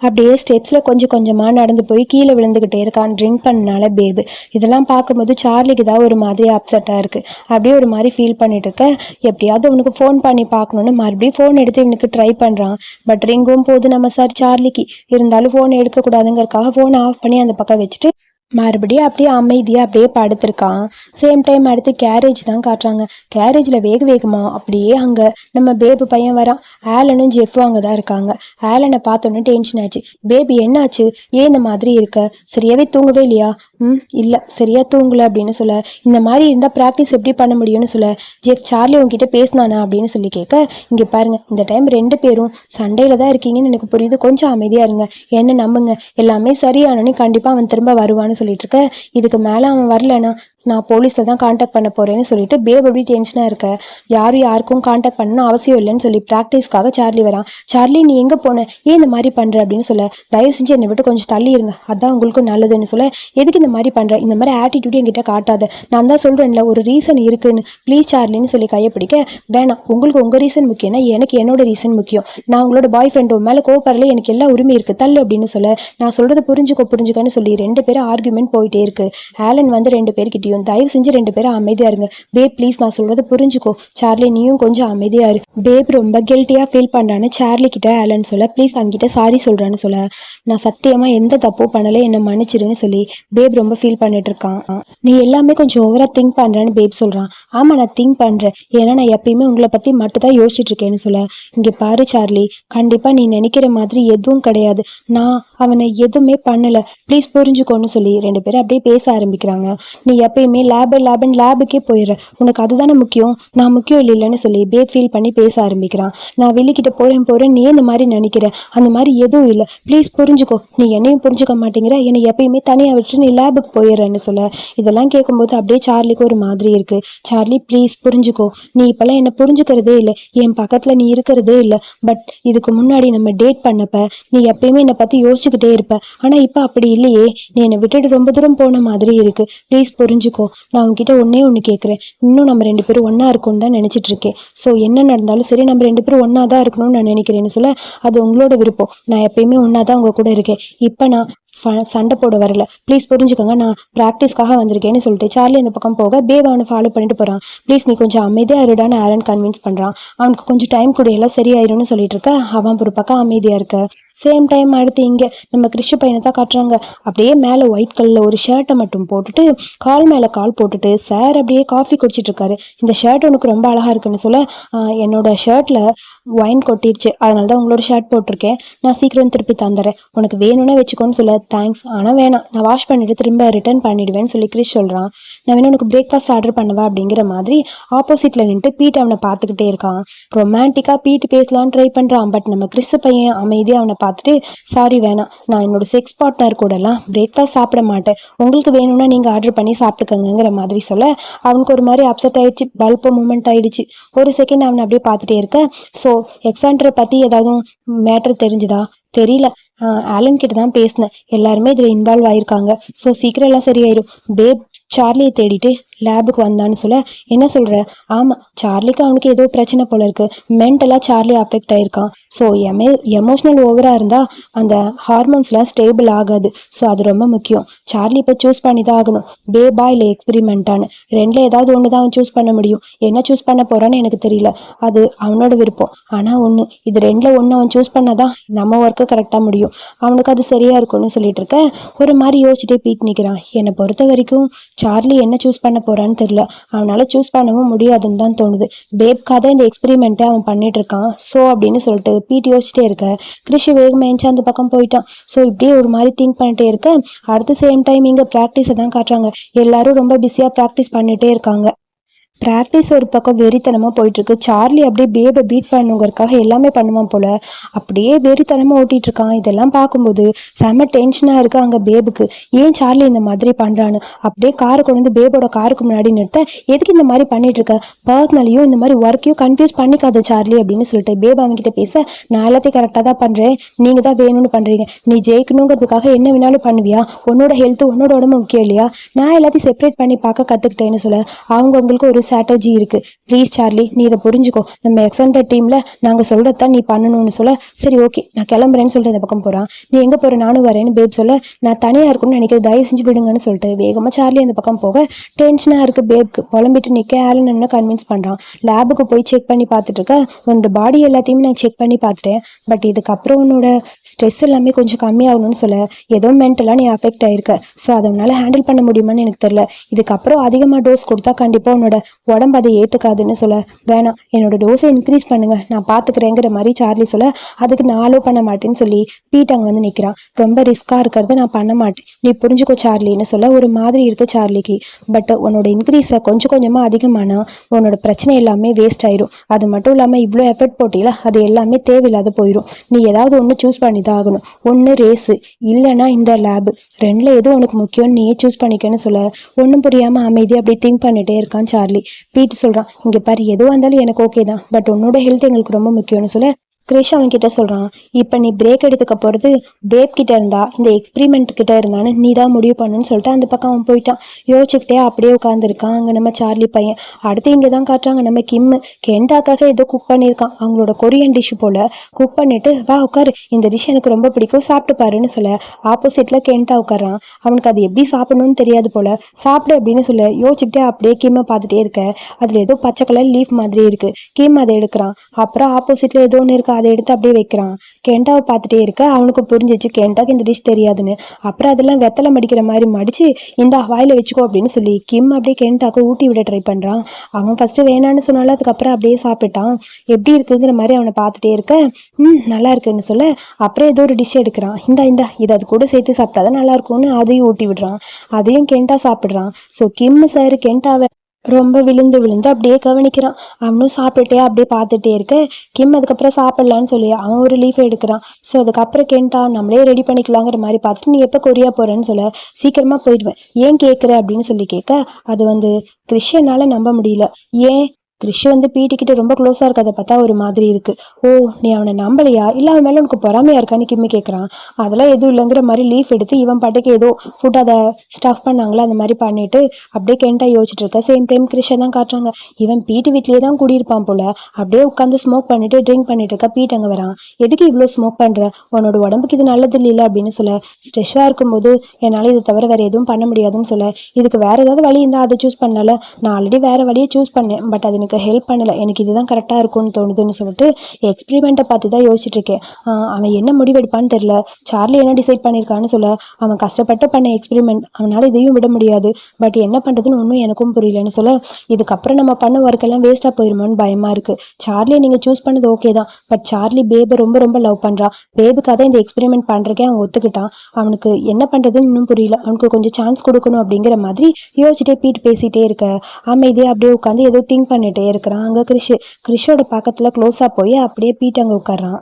அப்படியே ஸ்டெப்ஸில் கொஞ்சம் கொஞ்சமாக நடந்து போய் கீழே விழுந்துக்கிட்டே இருக்கான். ட்ரிங்க் பண்ணனால பேபு இதெல்லாம் பார்க்கும்போது சார்லிக்கு தான் ஒரு மாதிரி அப்செட்டாக இருக்குது அப்படியே ஒரு மாதிரி ஃபீல் பண்ணிட்டு இருக்க. எப்படியாவது அவனுக்கு ஃபோன் பண்ணி பார்க்கணுன்னு மறுபடியும் ஃபோன் எடுத்து இவனுக்கு ட்ரை பண்ணுறான் பட் ரிங்கும் போது நம்ம சார் சார்லிக்கு இருந்தாலும் ஃபோன் எடுக்கக்கூடாதுங்கிறக்காக ஃபோனை ஆஃப் பண்ணி அந்த பக்கம் வச்சுட்டு மறுபடியும் அப்படியே அமைதியாக அப்படியே படுத்திருக்கான். சேம் டைம் அடுத்து கேரேஜ் தான் காட்டுறாங்க. கேரேஜில் வேக வேகமாக அப்படியே அங்கே நம்ம பேபு பையன் வரான். ஆலனும் ஜெஃப்பும் அங்கே தான் இருக்காங்க. ஆலனை பார்த்தோன்னே டென்ஷன் ஆச்சு பேபி என்னாச்சு? ஏன் இந்த மாதிரி இருக்க? சரியாகவே தூங்கவே இல்லையா? ம் இல்லை சரியாக தூங்கலை அப்படின்னு சொல்ல. இந்த மாதிரி இருந்தால் ப்ராக்டிஸ் எப்படி பண்ண முடியும்னு சொல்ல. ஜெஃப் சார்லி உங்ககிட்ட பேசினானா அப்படின்னு சொல்லி கேட்க இங்கே பாருங்கள் இந்த டைம் ரெண்டு பேரும் சண்டையில் தான் இருக்கீங்கன்னு எனக்கு புரியுது. கொஞ்சம் அமைதியாக இருங்க. என்ன நம்புங்க? எல்லாமே சரியானோன்னு கண்டிப்பாக அவன் திரும்ப வருவான்னு சொல்லிட்டு இருக்க. இதுக்கு மேலே அவன் வரலனா நான் போலீஸில் தான் காண்டாக்ட் பண்ண போகிறேன்னு சொல்லிட்டு பேப் எப்படி டென்ஷனாக இருக்க. யாரும் யாருக்கும் காண்டாக்ட் பண்ணணும் அவசியம் இல்லைன்னு சொல்லி ப்ராக்டிஸ்க்காக சார்லி வரான். சார்லி நீ எங்கே போன? ஏன் இந்த மாதிரி பண்ணுற அப்படின்னு சொல்ல. தயவு செஞ்சு என்னை விட்டு கொஞ்சம் தள்ளி இருங்க. அதான் உங்களுக்கும் நல்லதுன்னு சொல்ல. எதுக்கு இந்த மாதிரி பண்ணுற இந்த மாதிரி ஆட்டிடியூட் என்கிட்ட காட்டாத. நான் தான் சொல்கிறேன்ல ஒரு ரீசன் இருக்குன்னு. ப்ளீஸ் சார்லின்னு சொல்லி கையை பிடிக்க. வேணாம் உங்களுக்கு உங்கள் ரீசன் முக்கியம்னா எனக்கு என்னோட ரீசன் முக்கியம். நான் உங்களோட பாய் ஃப்ரெண்டு மேலே கோப்பரில் எனக்கு எல்லா உரிமை இருக்குது தள்ளு அப்படின்னு சொல்ல. நான் சொல்கிறத புரிஞ்சுக்கோ புரிஞ்சுக்கன்னு சொல்லி ரெண்டு பேரும் ஆர்குமெண்ட் போயிட்டே இருக்கு. ஆலன் வந்து ரெண்டு பேர்கிட்டயும் தயவு செஞ்சு ரெண்டு பேரும் அமைதியா இருங்க. பேப் ப்ளீஸ் நான் சொல்றத புரிஞ்சுக்கோ. சார்லி நீயும் கொஞ்சம் அமைதியா இரு. பேப் ரொம்ப கில்ட்டியா ஃபீல் பண்றான்னு சார்லி கிட்ட ஆலன் சொல்ல ப்ளீஸ் அவங்கிட்ட சாரி சொல்றான்னு சொல்ல. நான் சத்தியமா எந்த தப்பும் பண்ணல என்ன மன்னிச்சிருன்னு சொல்லி பேப் ரொம்ப ஃபீல் பண்ணிட்டு இருக்கான். நீ எல்லாமே கொஞ்சம் ஓவரா திங்க் பண்றேன்னு பேப் சொல்றான். ஆமா நான் திங்க் பண்றேன். ஏன்னா நான் எப்பயுமே உங்களை பத்தி மட்டும் தான் யோசிச்சுட்டு இருக்கேன்னு சொல்ல. இங்க பாரு சார்லி கண்டிப்பா நீ நினைக்கிற மாதிரி எதுவும் கிடையாது. நான் அவனை எதுவுமே பண்ணல. ப்ளீஸ் புரிஞ்சுக்கோன்னு சொல்லி ரெண்டு பேரும் அப்படியே பேச ஆரம்பிக்கிறாங்க. நீ எப்பயும் எப்பயுமே லேபு லேபுன்னு லேபுக்கே போயிடுற உனக்கு அதுதானே முக்கியம்? நான் முக்கியம் இல்லை இல்லைன்னு சொல்லி பேப் ஃபீல் பண்ணி பேச ஆரம்பிக்கிறான். நான் வெளிக்கிட்ட போகிறேன் போகிறேன் நீ இந்த மாதிரி நினைக்கிற? அந்த மாதிரி எதுவும் இல்லை. ப்ளீஸ் புரிஞ்சுக்கோ. நீ என்னையும் புரிஞ்சுக்க மாட்டேங்கிற. என்னை எப்பயுமே தனியாக விட்டு நீ லேபுக்கு போயிடுறேன்னு சொல்ல. இதெல்லாம் கேட்கும்போது அப்படியே சார்லிக்கு ஒரு மாதிரி இருக்கு. சார்லி ப்ளீஸ் புரிஞ்சுக்கோ. நீ இப்போல்லாம் என்னை புரிஞ்சுக்கிறதே இல்லை. என் பக்கத்தில் நீ இருக்கிறதே இல்லை. பட் இதுக்கு முன்னாடி நம்ம டேட் பண்ணப்ப நீ எப்பயுமே என்னை பற்றி யோசிச்சுக்கிட்டே இருப்ப. ஆனால் இப்போ அப்படி இல்லையே. நீ என்னை விட்டுட்டு ரொம்ப தூரம் போன மாதிரி இருக்கு. ப்ளீஸ் புரிஞ்சுக்கோ. நான் உங்ககிட்ட ஒன்னே ஒன்று கேட்குறேன் இன்னும் நம்ம ரெண்டு பேரும் ஒன்றா இருக்கும்னு தான் நினச்சிட்டு இருக்கேன். ஸோ என்ன நடந்தாலும் சரி நம்ம ரெண்டு பேரும் ஒன்றா தான் இருக்கணும்னு நான் நினைக்கிறேன்னு சொல்ல அது உங்களோட விருப்பம். நான் எப்பயுமே ஒன்றா தான் உங்கள் கூட இருக்கேன். இப்போ நான் சண்டை போட வரல. ப்ளீஸ் புரிஞ்சுக்கோங்க நான் ப்ராக்டிஸ்க்காக வந்திருக்கேன்னு சொல்லிட்டு சார்லி அந்த பக்கம் போக பேவ் அவனை ஃபாலோ பண்ணிட்டு போகிறான் ப்ளீஸ் நீ கொஞ்சம் அமைதியாக இருடான்னு ஆலன் கன்வின்ஸ் பண்ணுறான் அவனுக்கு கொஞ்சம் டைம் கூட எல்லாம் சரியாயிரும்னு சொல்லிட்டு இருக்க. அவன் ஒரு பக்கம் அமைதியாக இருக்க. சேம் டைம் அடுத்து இங்கே நம்ம கிறிஷு பையனை தான் காட்டுறாங்க. அப்படியே மேலே ஒயிட் கலரில் ஒரு ஷர்ட்டை மட்டும் போட்டுட்டு கால் மேலே கால் போட்டுட்டு சார் அப்படியே காஃபி குடிச்சிட்டு இருக்காரு. இந்த ஷர்ட் உனக்கு ரொம்ப அழகாக இருக்குன்னு சொல்ல என்னோட ஷர்ட்டில் ஒயின் கொட்டிடுச்சு அதனால தான் உங்களோட ஷர்ட் போட்டிருக்கேன். நான் சீக்கிரம் திருப்பி தந்துடுறேன். உனக்கு வேணும்னா வச்சுக்கோன்னு சொல்ல தேங்க்ஸ் ஆனால் வேணாம். நான் வாஷ் பண்ணிட்டு திரும்ப ரிட்டர்ன் பண்ணிடுவேன்னு சொல்லி கிறிஸ் சொல்கிறான் நான் வேணும் உனக்கு பிரேக்ஃபாஸ்ட் ஆர்டர் பண்ணவா அப்படிங்கிற மாதிரி ஆப்போசிட்டில் நின்றுட்டு பீட் அவனை பார்த்துக்கிட்டே இருக்கான். ரொமான்டிக்காக பீட் பேசலான்னு ட்ரை பண்ணுறான் பட் நம்ம கிறிஸ் பையன் அமைதியாக அவனை பார்த்துட்டு சாரி வேணாம். நான் என்னோட செக்ஸ் பார்ட்னர் கூடலாம் பிரேக்ஃபாஸ்ட் சாப்பிட மாட்டேன். உங்களுக்கு வேணும்னா நீங்கள் ஆர்டர் பண்ணி சாப்பிட்டுக்கோங்கிற மாதிரி சொல்ல அவனுக்கு ஒரு மாதிரி அப்செட் ஆயிடுச்சு. பல்ப மூமெண்ட் ஆயிடுச்சு. ஒரு செகண்ட் அவனை அப்படியே பார்த்துட்டே இருக்க. ஸோ எக்ஸாண்டரை பற்றி ஏதாவது மேட்ரு தெரிஞ்சுதா? தெரியல. ஆலன் கிட்ட தான் பேசினேன். எல்லாருமே இதில் இன்வால்வ் ஆயிருக்காங்க. ஸோ சீக்கிரம் எல்லாம் சரியாயிரும். பேப் சார்லியை தேடிட்டு லேபுக்கு வந்தான்னு சொல்ல என்ன சொல்கிற ஆமாம் சார்லிக்கு அவனுக்கு ஏதோ பிரச்சனை போல இருக்கு. மென்டலாக சார்லி அஃபெக்ட் ஆயிருக்கான். ஸோ எமே எமோஷ்னல் ஓவராக இருந்தால் அந்த ஹார்மோன்ஸ்லாம் ஸ்டேபிள் ஆகாது. ஸோ அது ரொம்ப முக்கியம். சார்லி இப்போ சூஸ் பண்ணி தான் ஆகணும். பேபா இல்லை எக்ஸ்பெரிமெண்ட்டானு ரெண்டில் ஏதாவது ஒன்று தான் அவன் சூஸ் பண்ண முடியும். என்ன சூஸ் பண்ண போகிறான்னு எனக்கு தெரியல. அது அவனோட விருப்பம். ஆனால் ஒன்று இது ரெண்டில் ஒன்று அவன் சூஸ் பண்ணால் தான் நம்ம ஒர்க்கு கரெக்டாக முடியும். அவனுக்கு அது சரியாக இருக்கும்னு சொல்லிட்டு இருக்க ஒரு மாதிரி யோசிச்சுட்டே பீட் நிற்கிறான் என்னை பொறுத்த வரைக்கும் சார்லி என்ன சூஸ் பண்ண போறான்னு தெரியல. அவனால சூஸ் பண்ணவும் முடியாதுன்னு தான் தோணுது. பேப்காக தான் இந்த எக்ஸ்பெரிமெண்ட்டை அவன் பண்ணிட்டு இருக்கான். ஸோ அப்படின்னு சொல்லிட்டு பீட் யோசிச்சிட்டே இருக்க. கிருஷி வேகமாக எஞ்சி அந்த பக்கம் போயிட்டான். ஸோ இப்படியே ஒரு மாதிரி திங்க் பண்ணிட்டே இருக்க. அடுத்த சேம் டைம் இங்கே ப்ராக்டிஸை தான் காட்டுறாங்க. எல்லாரும் ரொம்ப பிஸியாக ப்ராக்டிஸ் பண்ணிட்டே இருக்காங்க. ப்ராக்டிஸ் ஒரு பக்கம் வெறித்தனமாக போயிட்டுருக்கு. சார்லி அப்படியே பேபை பீட் பண்ணுங்கிறக்காக எல்லாமே பண்ணுவான் போல. அப்படியே வெறித்தனமாக ஓட்டிட்டு இருக்கான் இதெல்லாம் பார்க்கும்போது செம டென்ஷனாக இருக்கு அங்கே பேபுக்கு ஏன் சார்லி இந்த மாதிரி பண்ணுறான்னு அப்படியே காரை கொண்டு வந்து பேபோட காருக்கு முன்னாடி நிறுத்த. எதுக்கு இந்த மாதிரி பண்ணிட்டு இருக்க பர்சனலையும் இந்த மாதிரி ஒர்க்கையும் கன்ஃபியூஸ் பண்ணிக்காத சார்லி அப்படின்னு சொல்லிட்டு பேப் அவங்ககிட்ட பேச நான் எல்லாத்தையும் கரெக்டாக தான் பண்ணுறேன் நீங்கள் தான் வேணும்னு பண்ணுறீங்க நீ ஜெயிக்கணுங்கிறதுக்காக என்ன வேணாலும் பண்ணுவியா? உன்னோட ஹெல்த்து உன்னோட உடம்பு முக்கியம் இல்லையா? நான் எல்லாத்தையும் செப்பரேட் பண்ணி பார்க்க கற்றுக்கிட்டேன்னு சொல்ல. அவங்கவுங்களுக்கு ஒரு ஸ்ட்ராட்டஜி இருக்கு. ப்ளீஸ் சார்லி நீ இதை புரிஞ்சுக்கோ. நம்ம எக்ஸண்டர் டீம்ல நாங்கள் சொல்றதா நீ பண்ணணும்னு சொல்ல. சரி ஓகே நான் கிளம்புறேன்னு சொல்லிட்டு பக்கம் போறான். நீ எங்க போற? நானும் வரேன்னு பேப் சொல்ல. நான் தனியா இருக்கணும்னு நினைக்கிறது தயவு செஞ்சு விடுங்கன்னு சொல்லிட்டு வேகமா சார்லி அந்த பக்கம் போக. டென்ஷனா இருக்கு பேப்க்கு புலம்பிட்டு நிக்க ஆலன் என்ன கன்வின்ஸ் பண்றான்? லேபுக்கு போய் செக் பண்ணி பார்த்துட்டு இருக்க? உன்னோட பாடி எல்லாத்தையுமே நான் செக் பண்ணி பார்த்துட்டேன். பட் இதுக்கப்புறம் உன்னோட ஸ்ட்ரெஸ் எல்லாமே கொஞ்சம் கம்மியாகணும்னு சொல்ல. ஏதோ மென்டலாக நீ அஃபெக்ட் ஆயிருக்க. ஸோ அதை ஹேண்டில் பண்ண முடியுமான்னு எனக்கு தெரியல. இதுக்கப்புறம் அதிகமாக டோஸ் கொடுத்தா கண்டிப்பாக உன்னோட உடம்பு அதை ஏற்றுக்காதுன்னு சொல்ல வேணாம் என்னோட டோஸை இன்க்ரீஸ் பண்ணுங்க. நான் பார்த்துக்கிறேங்கிற மாதிரி சார்லி சொல்ல அதுக்கு நான் அலோவ் பண்ண மாட்டேன்னு சொல்லி பீட் அங்கே வந்து நிற்கிறான் ரொம்ப ரிஸ்க்காக இருக்கிறத நான் பண்ண மாட்டேன். நீ புரிஞ்சுக்கோ சார்லின்னு சொல்ல ஒரு மாதிரி இருக்கு சார்லிக்கு. பட் உன்னோட இன்க்ரீஸை கொஞ்சம் கொஞ்சமாக அதிகமானா உன்னோட பிரச்சனை எல்லாமே வேஸ்ட் ஆயிரும். அது மட்டும் இல்லாமல் இவ்வளோ எஃபர்ட் போட்டியில அது எல்லாமே தேவையில்லாத போயிடும் நீ ஏதாவது ஒன்று சூஸ் பண்ணி தான் ஆகணும். ஒன்று ரேஸு இல்லைன்னா இந்த லேபு ரெண்டில் எது உனக்கு முக்கியம்னு நீயே சூஸ் பண்ணிக்கன்னு சொல்ல ஒன்றும் புரியாமல் அமைதியாக அப்படி திங்க் பண்ணிட்டே இருக்கான் சார்லி. பீட்டு சொல்கிறான் இங்கே பாரு எதுவாக இருந்தாலும் எனக்கு ஓகே தான் பட் உன்னோட ஹெல்த் எங்களுக்கு ரொம்ப முக்கியம்னு சொல்ல. கிரிஷ் அவன்கிட்ட சொல்கிறான் இப்போ நீ பிரேக் எடுத்துக்க போகிறது டேப் கிட்ட இருந்தா இந்த எக்ஸ்பிரிமெண்ட் கிட்ட இருந்தான்னு நீ தான் முடிவு பண்ணுன்னு சொல்லிட்டு அந்த பக்கம் அவன் போயிட்டான். யோசிச்சுக்கிட்டே அப்படியே உட்காந்துருக்கான் அங்கே நம்ம சார்லி பையன். அடுத்து இங்கே தான் காட்டுறாங்க நம்ம கிம்மு கெண்டாக்காக ஏதோ குக் பண்ணியிருக்கான். அவங்களோட கொரியன் டிஷ் போல் குக் பண்ணிட்டு வா உட்காரு. இந்த டிஷ் எனக்கு ரொம்ப பிடிக்கும். சாப்பிட்டு பாருன்னு சொல்ல ஆப்போசிட்டில் கெண்டா உட்காரான் அவனுக்கு அது எப்படி சாப்பிடணும்னு தெரியாது போல். சாப்பிடு அப்படின்னு சொல்ல யோசிச்சுக்கிட்டே அப்படியே கிம்மை பார்த்துட்டே இருக்க. அதில் ஏதோ பச்சை கலர் லீஃப் மாதிரி இருக்கு. கிம் அதை எடுக்கிறான். அப்புறம் ஆப்போசிட்டில் ஏதோ ஒன்று இருக்கா அதை எடுத்து அப்படியே வைக்கிறான். கெண்டாவை பார்த்துட்டே இருக்க அவனுக்கு புரிஞ்சிச்சு கெண்டாக்கு இந்த டிஷ் தெரியாதுன்னு. அப்புறம் அதெல்லாம் வெத்தலை மடிக்கிற மாதிரி மடிச்சு இந்த வாயில் வச்சுக்கோ அப்படின்னு சொல்லி கிம் அப்படியே கெண்டாக்கு ஊட்டி விட ட்ரை பண்றான். அவன் ஃபர்ஸ்ட் வேணான்னு சொன்னாலும் அதுக்கப்புறம் அப்படியே சாப்பிட்டான். எப்படி இருக்குங்கிற மாதிரி அவனை பார்த்துட்டே இருக்க ம் நல்லா இருக்குன்னு சொல்ல அப்புறம் ஏதோ ஒரு டிஷ் எடுக்கிறான். இந்தா இந்தா இதை அது கூட சேர்த்து சாப்பிட்டாதான் நல்லா இருக்கும்னு அதையும் ஊட்டி விடுறான். அதையும் கெண்டா சாப்பிடுறான். ஸோ கிம் சார் கெண்டாவை ரொம்ப விழுந்து விழுந்து அப்படியே கவனிக்கிறான். அவனும் சாப்பிட்டுட்டே அப்படியே பார்த்துட்டே இருக்க. கிம் அதுக்கப்புறம் சாப்பிட்லான்னு சொல்லி அவன் ஒரு லீஃப் எடுக்கிறான். ஸோ அதுக்கப்புறம் கேண்டா நம்மளே ரெடி பண்ணிக்கலாங்கிற மாதிரி பார்த்துட்டு நீ எப்போ கொரியா போகிறேன்னு சொல்ல சீக்கிரமாக போயிடுவேன். ஏன் கேட்குற அப்படின்னு சொல்லி கேட்க அது வந்து கிறிஸ்டியனால நம்ப முடியல. ஏன் கிறிஷ் வந்து பீட்டி கிட்ட ரொம்ப க்ளோஸாக இருக்கிறத பார்த்தா ஒரு மாதிரி இருக்கு. ஓ நீ அவனை நம்பலையா? இல்லை அவன் மேலே உனக்கு பொறாமையா இருக்கான்னு கிம்மி கேட்குறான் அதெல்லாம் எதுவும் இல்லைங்கிற மாதிரி லீஃப் எடுத்து இவன் பாட்டுக்கு ஏதோ ஃபுட் அதை ஸ்டஃப் பண்ணாங்களே? அந்த மாதிரி பண்ணிட்டு அப்படியே கெண்டா யோசிச்சுட்டு இருக்க. சேம் டைம் கிறிஷை தான் காட்டுறாங்க. இவன் பீட்டு வீட்லேயே தான் குடியிருப்பான் போல. அப்படியே உட்காந்து ஸ்மோக் பண்ணிட்டு ட்ரிங்க் பண்ணிட்டு இருக்க. பீட் அங்கே வரான். எதுக்கு இவ்வளோ ஸ்மோக் பண்ணுற உன்னோட உடம்புக்கு இது நல்லது இல்லை அப்படின்னு சொல்ல. ஸ்ட்ரெஸ்ஸாக இருக்கும்போது என்னால் இதை தவிர வேறு எதுவும் பண்ண முடியாதுன்னு சொல்ல. இதுக்கு வேறு ஏதாவது வழி இருந்தால் அதை சூஸ் பண்ணல. நான் ஆல்ரெடி வேறு வழியை சூஸ் பண்ணேன். பட் அது எனக்கு ஹெல்ப் பண்ணலை. எனக்கு இதுதான் கரெக்டாக இருக்கும்னு தோணுதுன்னு சொல்லிட்டு எக்ஸ்பிரிமெண்ட்டை பார்த்து தான் யோசிச்சுட்டு இருக்கேன் ஆஹ் அவன் என்ன முடிவெடுப்பான்னு தெரில சார்லி என்ன டிசைட் பண்ணியிருக்கான்னு சொல்ல அவன் கஷ்டப்பட்டு பண்ண எக்ஸ்பிரிமெண்ட் அவனால் இதையும் விட முடியாது. பட் என்ன பண்ணுறதுன்னு ஒன்றும் எனக்கும் புரியலன்னு சொல்ல இதுக்கப்புறம் நம்ம பண்ண ஒர்க் எல்லாம் வேஸ்ட்டாக போயிருமோன்னு பயமாக இருக்குது சார்லியை நீங்கள் சூஸ் பண்ணது ஓகே தான். பட் சார்லி பேபை ரொம்ப ரொம்ப லவ் பண்ணுறான் பேபுக்காக தான் இந்த எக்ஸ்பிரிமெண்ட் பண்ணுறக்கே அவன் ஒத்துக்கிட்டான். அவனுக்கு என்ன பண்ணுறதுன்னு இன்னும் புரியல. அவனுக்கு கொஞ்சம் சான்ஸ் கொடுக்கணும் அப்படிங்கிற மாதிரி யோசிச்சுட்டே பீட் பேசிகிட்டே இருக்க. அமைதியாக அப்படியே உட்காந்து ஏதோ திங்க் பண்ணிட்டு இருக்கிறான். அங்கே கிறிஷ் கிறிஷோட பக்கத்தில் க்ளோஸாக போய் அப்படியே பீட் அங்கே உட்கார்றான்.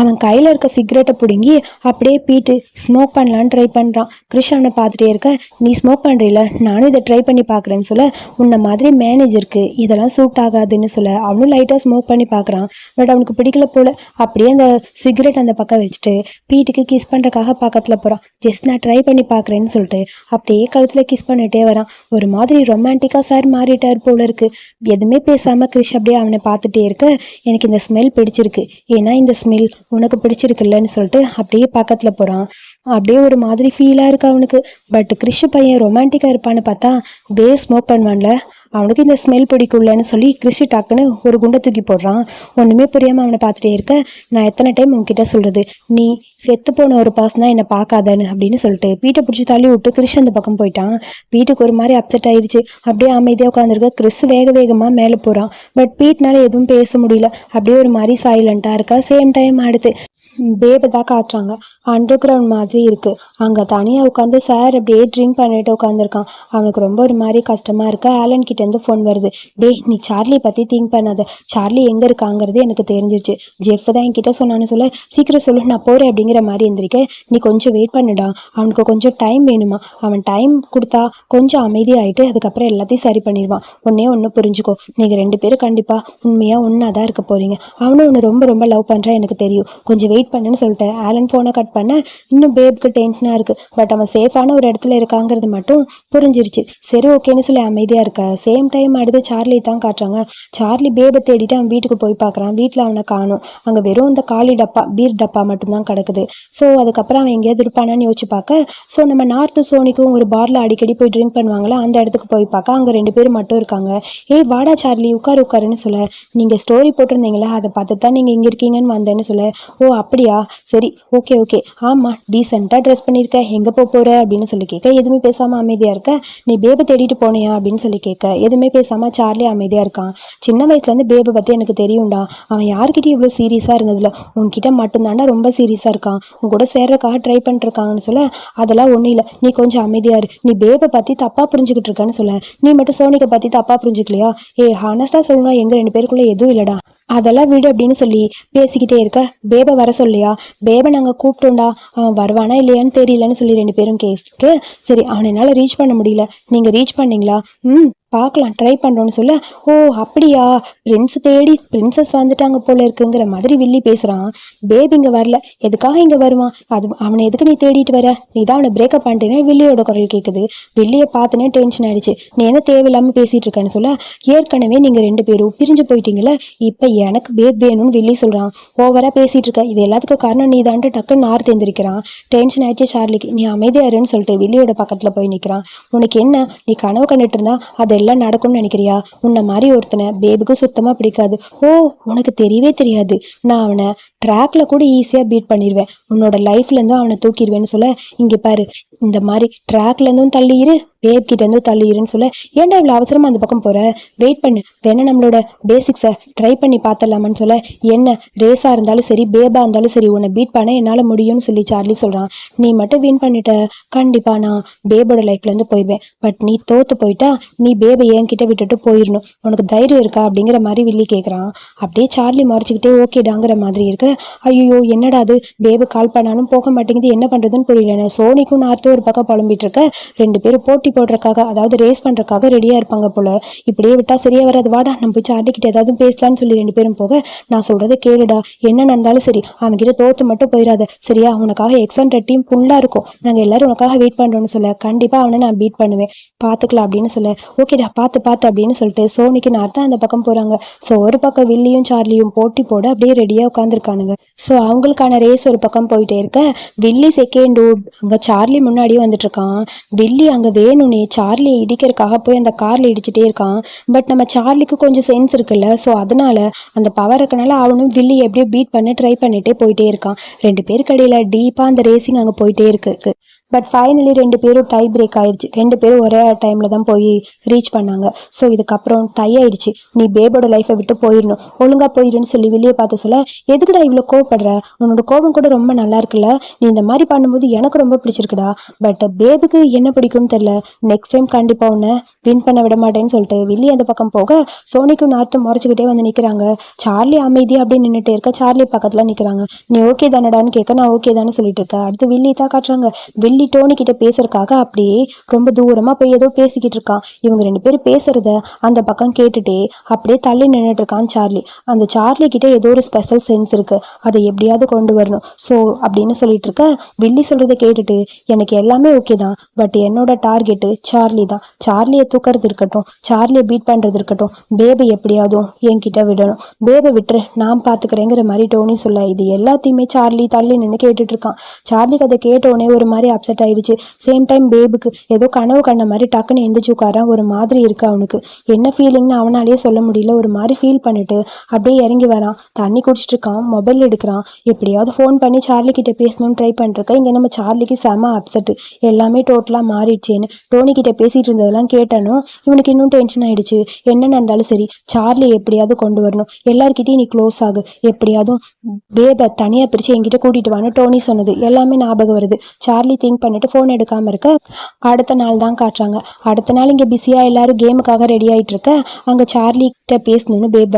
அவன் கையில் இருக்க சிகரெட்டை பிடுங்கி அப்படியே பீட்டு ஸ்மோக் பண்ணலான்னு ட்ரை பண்ணுறான் கிருஷ் அவனை பார்த்துட்டே இருக்க நீ ஸ்மோக் பண்ணுறீல நானும் இதை ட்ரை பண்ணி பார்க்குறேன்னு சொல்ல உன்னை மாதிரி மேனேஜருக்கு இதெல்லாம் சூட் ஆகாதுன்னு சொல்ல அவனும் லைட்டாக ஸ்மோக் பண்ணி பார்க்குறான். பட் அவனுக்கு பிடிக்கல போல அப்படியே அந்த சிகரெட் அந்த பக்கம் வச்சுட்டு பீட்டுக்கு கிஸ் பண்ணுறக்காக பக்கத்தில் போகிறான் ஜஸ்ட் நான் ட்ரை பண்ணி பார்க்குறேன்னு சொல்லிட்டு அப்படியே கழுத்தில் கிஸ் பண்ணிட்டே வரான். ஒரு மாதிரி ரொமான்டிக்காக சார் மாறிட்டார் போல இருக்கு. எதுவுமே பேசாமல் கிரிஷ் அப்படியே அவனை பார்த்துட்டே இருக்க எனக்கு இந்த ஸ்மெல் பிடிச்சிருக்கு. ஏன்னா இந்த ஸ்மெல் உனக்கு பிடிச்சிருக்குல்லன்னு சொல்லிட்டு அப்படியே பக்கத்தில் போகிறான் அப்படியே ஒரு மாதிரி ஃபீலாக இருக்கு அவனுக்கு. பட் கிறிஷ் பையன் ரொமான்டிக்காக இருப்பான்னு பார்த்தா பே ஸ்மோக் பண்ணுவான்ல. அவனுக்கு இந்த ஸ்மெல் பிடிக்கும்லன்னு சொல்லி கிறிஷ் டக்குன்னு ஒரு குண்டை தூக்கி போடுறான். ஒன்றுமே புரியாமல் அவனை பார்த்துட்டே இருக்க நான் எத்தனை டைம் உன்கிட்ட சொல்கிறது நீ செத்து போன ஒரு பாசனா தான் என்னை பார்க்காதன்னு அப்படின்னு சொல்லிட்டு வீட்டை பிடிச்சி தள்ளி விட்டு கிறிஷ் அந்த பக்கம் போயிட்டான். வீட்டுக்கு ஒரு மாதிரி அப்செட் ஆயிடுச்சு அப்படியே அமைதியாக உட்காந்துருக்க கிறிஸ் வேக வேகமாக மேலே போகிறான் பட் பீட்னால எதுவும் பேச முடியல. அப்படியே ஒரு மாதிரி சைலண்ட்டாக இருக்கா. சேம் டைம் அடுத்து பேபை தான் காட்டுறாங்க. அண்டர் கிரவுண்ட் மாதிரி இருக்குது அங்கே தனியாக உட்காந்து சார் அப்படியே ட்ரிங்க் பண்ணிட்டு உட்காந்துருக்கான் அவனுக்கு ரொம்ப ஒரு மாதிரி கஷ்டமாக இருக்கு. ஆலன் கிட்டேருந்து ஃபோன் வருது. டேய் நீ சார்லி பற்றி திங்க் பண்ணாத. சார்லி எங்கே இருக்காங்கிறது எனக்கு தெரிஞ்சிச்சு ஜெஃப் தான் என்கிட்ட சொன்னான்னு சொல்ல. சீக்கிரம் சொல்லு நான் போகிறேன் அப்படிங்கிற மாதிரி எந்திரிக்க. நீ கொஞ்சம் வெயிட் பண்ணுடா. அவனுக்கு கொஞ்சம் டைம் வேணுமா? அவன் டைம் கொடுத்தா கொஞ்சம் அமைதியாகிட்டு அதுக்கப்புறம் எல்லாத்தையும் சரி பண்ணிடுவான். ஒன்னே ஒன்று புரிஞ்சுக்கோ. நீங்கள் ரெண்டு பேரும் கண்டிப்பாக உண்மையாக ஒன்றா தான் இருக்க போகிறீங்க அவனும் உன்னை ரொம்ப ரொம்ப லவ் பண்ணுறான் எனக்கு தெரியும். கொஞ்சம் வெயிட் பண்ணுன்னு சொல்லிட்டு ஆலன் ஃபோனை கட் பண்ண இன்னும் பேபுக்கு டென்ஷனாக இருக்குது பட் அவன் சேஃபான ஒரு இடத்துல இருக்காங்கிறது மட்டும் புரிஞ்சிருச்சு. சரி ஓகேன்னு சொல்லி அமைதியாக இருக்க? சேம் டைம் அடுத்து சார்லி தான் காட்டுறாங்க. சார்லி பேபை தேடிட்டு அவன் வீட்டுக்கு போய் பார்க்குறான். வீட்டில் அவனை காணும். அங்கே வெறும் இந்த காலி டப்பா பீர் டப்பா மட்டும்தான் கிடக்குது. ஸோ அதுக்கப்புறம் அவன் எங்கேயாவது இருப்பானான்னு யோசிச்சு பார்க்க ஸோ நம்ம நார்த்து சோனிக்கும் ஒரு பாரில் அடிக்கடி போய் ட்ரிங்க் பண்ணுவாங்களே? அந்த இடத்துக்கு போய் பார்க்க அங்கே ரெண்டு பேரும் மட்டும் இருக்காங்க. ஏய் வாடா சார்லி உட்காரு உட்காருன்னு சொல்ல. நீங்கள் ஸ்டோரி போட்டிருந்தீங்களா? அதை பார்த்து தான் நீங்கள் இங்கே இருக்கீங்கன்னு வந்தேன்னு சொல்ல. ஓ அப்படியா? சரி ஓகே ஓகே ஆமாம் டீசெண்டாக ட்ரெஸ் பண்ணியிருக்க எங்கே போக போகிற அப்படின்னு சொல்லி கேட்க எதுவுமே பேசாமல் அமைதியாக இருக்க? நீ பேபை தேடிட்டு போனியா? அப்படின்னு சொல்லி கேட்க எதுவுமே பேசாமல் சார்லி அமைதியாக இருக்கான். சின்ன வயசுலேருந்து பேபை பற்றி எனக்கு தெரியும்டா. அவன் யார்கிட்டயும் இவ்வளோ சீரியஸாக இருந்ததில்ல. உன்கிட்ட மட்டும்தான்டா ரொம்ப சீரியஸாக இருக்கான். உன் கூட சேர்றக்காக ட்ரை பண்ணிருக்காங்கன்னு சொல்ல அதெல்லாம் ஒன்றும் இல்லை. நீ கொஞ்சம் அமைதியாக இரு. நீ பேபை பற்றி தப்பாக புரிஞ்சுக்கிட்டு இருக்கான்னு சொல்ல. நீ மட்டும் சோனிக்கை பற்றி தப்பாக புரிஞ்சுக்கலையா? ஏ ஹானஸ்டாக சொல்லணும் எங்கள் ரெண்டு பேருக்குள்ளே எதுவும் இல்லைடா. அதெல்லாம் விடு அப்படின்னு சொல்லி பேசிக்கிட்டே இருக்க. பேபை வர சொல்லியா? பேபை நாங்கள் கூப்பிட்டோம்டா. அவன் வருவானா இல்லையான்னு தெரியலன்னு சொல்லி ரெண்டு பேரும் கேஸ்க்கு சரி அவனை என்னால் ரீச் பண்ண முடியல. நீங்கள் ரீச் பண்ணீங்களா? ம். பார்க்கலாம் ட்ரை பண்ணுறோன்னு சொல்ல ஓ அப்படியா? பிரின்ஸ் தேடி பிரின்சஸ் வந்துட்டாங்க போல இருக்குங்கிற மாதிரி வில்லி பேசுகிறான் பேபி இங்கே வரல. எதுக்காக இங்கே வருவான்? அது அவனை எதுக்கு நீ தேடிட்டு வர? நீ தான் அவனை பிரேக்கப் பண்ணிட்டேன்னு வில்லியோட குரல் கேட்குது வில்லியை பார்த்துனே டென்ஷன் ஆயிடுச்சு. நீ என்ன தேவையில்லாமல் பேசிகிட்டு இருக்கேன்னு சொல்ல ஏற்கனவே நீங்கள் ரெண்டு பேரும் பிரிஞ்சு போயிட்டீங்களே இப்போ எனக்கு பேப் வேணும்னு வில்லி சொல்கிறான் ஓவராக பேசிகிட்டு இருக்க. இது எல்லாத்துக்கும் காரணம் நீ தான்ட்டு டக்குன்னு நார் தேர்ந்திருக்கிறான் டென்ஷன் ஆயிடுச்சு சார்லிக்கு நீ அமைதியாருன்னு சொல்லிட்டு வில்லியோட பக்கத்தில் போய் நிற்கிறான் உனக்கு என்ன? நீ கனவு கண்டுட்டு இருந்தா அது எல்லாம் நடக்கும்னு நினைக்கிறியா? உன்னை மாதிரி ஒருத்தனை பேபுக்கு சுத்தமாக பிடிக்காது. ஓ உனக்கு தெரியவே தெரியாது. நான் அவனை ட்ராக்ல கூட ஈஸியாக பீட் பண்ணிடுவேன் உன்னோட லைஃப்லேருந்தும் அவனை தூக்கிடுவேன்னு சொல்ல இங்கே பாரு இந்த மாதிரி ட்ராக்லேருந்தும் தள்ளியிரு பேப் கிட்ட தள்ளிடுன்னு சொல்ல. ஏன்டா இவ்வளோ அவசரமாக அந்த பக்கம் போகிற வெயிட் பண்ணு. வேணா நம்மளோட பேசிக்ஸை ட்ரை பண்ணி பார்த்துடலாமான்னு சொல்ல. என்ன ரேஸாக இருந்தாலும் சரி பேபாக இருந்தாலும் சரி உன்னை பீட் பண்ண என்னால் முடியும்னு சொல்லி சார்லி சொல்கிறான் நீ மட்டும் வின் பண்ணிட்ட கண்டிப்பாக நான் பேபோட லைஃப்லேருந்து போயிடுவேன். பட் நீ தோற்று போயிட்டா நீ பேபை என்கிட்ட விட்டுட்டு போயிடணும். உனக்கு தைரியம் இருக்கா அப்படிங்கிற மாதிரி வில்லி கேட்குறான் அப்படியே சார்லி மறைச்சிக்கிட்டே ஓகேடாங்கிற மாதிரி இருக்கு. ஐயோ என்னடா அது? பேபு கால் பண்ணாலும் போக மாட்டேங்குது. என்ன பண்றதுன்னு புரியல. நான் சோனிக்கும் நார்த்தும் ஒரு பக்கம் புலம்பிட்டு இருக்க ரெண்டு பேரும் போட்டி போடுறதுக்காக அதாவது ரேஸ் பண்றதுக்காக ரெடியா இருப்பாங்க போல. இப்படியே விட்டா சரியா வராது. வாடா நம்ம போய் சாண்டிக்கிட்ட ஏதாவது பேசலாம்னு சொல்லி ரெண்டு பேரும் போக நான் சொல்றதை கேளுடா. என்ன நடந்தாலும் சரி அவன்கிட்ட தோத்து மட்டும் போயிடாத. சரியா? உனக்காக எக்ஸ் டீம் ஃபுல்லா இருக்கும். நாங்க எல்லாரும் உனக்காக வெயிட் பண்றோம்னு சொல்ல. கண்டிப்பா அவனை நான் பீட் பண்ணுவேன். பாத்துக்கலாம் அப்படின்னு சொல்ல. ஓகேடா பார்த்து பார்த்து அப்படின்னு சொல்லிட்டு சோனிக்கு நார்த்தா அந்த பக்கம் போறாங்க. ஸோ ஒரு பக்கம் வில்லியும் சார்லியும் போட்டி போட அப்படியே ரெடியா பண்ணுங்க. ஸோ அவங்களுக்கான ரேஸ் ஒரு பக்கம் போயிட்டே இருக்க. வில்லி செகண்ட் அங்க சார்லி முன்னாடியே வந்துட்டு இருக்கான். வில்லி அங்க வேணும்னே சார்லியை இடிக்கிறதுக்காக போய் அந்த கார்ல இடிச்சிட்டே இருக்கான். பட் நம்ம சார்லிக்கு கொஞ்சம் சென்ஸ் இருக்குல்ல. ஸோ அதனால அந்த பவர் இருக்கனால அவனும் வில்லி எப்படியோ பீட் பண்ண ட்ரை பண்ணிட்டே போயிட்டே இருக்கான். ரெண்டு பேருக்கு இடையில டீப்பா அந்த ரேசிங் அங்க போயிட்டே இருக்கு. பட் ஃபைனலி ரெண்டு பேரும் டை பிரேக் ஆயிடுச்சு ரெண்டு பேரும் ஒரே டைமில் தான் போய் ரீச் பண்ணாங்க. ஸோ இதுக்கப்புறம் டை ஆயிடுச்சு நீ பேபோட லைஃப்பை விட்டு போயிடணும். ஒழுங்கா போயிடுன்னு சொல்லி வெளியே பார்த்து சொல்ல எதுக்குடா இவ்வளோ கோவப்படுற? உன்னோட கோபம் கூட ரொம்ப நல்லா இருக்குல்ல. நீ இந்த மாதிரி பண்ணும்போது எனக்கு ரொம்ப பிடிச்சிருக்குடா. பட் பேபுக்கு என்ன பிடிக்கும்னு தெரில நெக்ஸ்ட் டைம் கண்டிப்பாக உன்னை வின் பண்ண விட மாட்டேன்னு சொல்லிட்டு வில்லி அந்த பக்கம் போக சோனிக்கும் நார்த்தும் முறைச்சிக்கிட்டே வந்து நிற்கிறாங்க சார்லி அமைதி அப்படியே நின்றுட்டே இருக்க சார்லி பக்கத்தில் நிற்கிறாங்க நீ ஓகே தானடான்னு கேட்க நான் ஓகே தானே சொல்லிட்டு இருக்கேன். அடுத்து வில்லி தான் காட்டுறாங்க. வில்லி டோனி கிட்ட பேசுறதுக்காக அப்படியே ரொம்ப தூரமா போய் ஏதோ பேசிக்கிட்டு இருக்கான். இவங்க ரெண்டு பேரும் பேசுறத அந்த பக்கம் கேட்டுட்டே அப்படியே தள்ளி நின்றுட்டு இருக்கான் சார்லி. அந்த சார்லி கிட்ட ஏதோ ஒரு ஸ்பெஷல் சென்ஸ் இருக்கு. அதை எப்படியாவது கொண்டு வரணும். ஸோ அப்படின்னு சொல்லிட்டு இருக்க வில்லி சொல்றதை கேட்டுட்டு எனக்கு எல்லாமே ஓகே தான். பட் என்னோட டார்கெட்டு சார்லி தான். சார்லியை தூக்கறது இருக்கட்டும் சார்லியை பீட் பண்றது இருக்கட்டும் பேபை எப்படியாவது என்கிட்ட விடணும். பேபை விட்டுரு நான் பாத்துக்கிறேங்கிற மாதிரி டோனி சொல்ல இது எல்லாத்தையுமே சார்லி தள்ளி நின்று கேட்டுட்டு இருக்கான். சார்லிக்கு அதை கேட்டோடனே ஒரு மாதிரி அப்செட் ஆயிடுச்சு. சேம் டைம் பேபுக்கு ஏதோ கனவு கண்ட மாதிரி டக்குன்னு எந்திரிச்சு உட்காரான் ஒரு மாதிரி இருக்கு அவனுக்கு. என்ன ஃபீலிங்னு அவனாலேயே சொல்ல முடியல. ஒரு மாதிரி ஃபீல் பண்ணிட்டு அப்படியே இறங்கி வரான். தண்ணி குடிச்சிட்டு இருக்கான். மொபைல் எடுக்கிறான். எப்படியாவது ஃபோன் பண்ணி சார்லி கிட்ட பேசணும்னு ட்ரை பண்ணிருக்கேன் இங்கே நம்ம சார்லிக்கு செம அப்செட் எல்லாமே டோட்டலாக மாறிடுச்சேன்னு டோனி கிட்ட பேசிட்டு இருந்ததெல்லாம் கேட்டனும் இவனுக்கு இன்னும் டென்ஷன் ஆயிடுச்சு. என்ன நடந்தாலும் சரி சார்லி எப்படியாவது கொண்டு வரணும். எல்லார்கிட்டயும் நீ க்ளோஸ் ஆகு. எப்படியாவது பேபை தனியாக பிரித்து என்கிட்ட கூட்டிட்டு வான்னு டோனி சொன்னது. எல்லாமே ஞாபகம் வருது. சார்லி திங்க் பண்ணிட்டு ஃபோன் எடுக்காமல் இருக்க. அடுத்த நாள் தான் காட்டுறாங்க. அடுத்த நாள் இங்கே பிஸியாக எல்லாரும் கேமுக்காக ரெடி ஆகிட்டு இருக்க. அங்கே சார்லி கிட்ட பேசணும்னு பேப்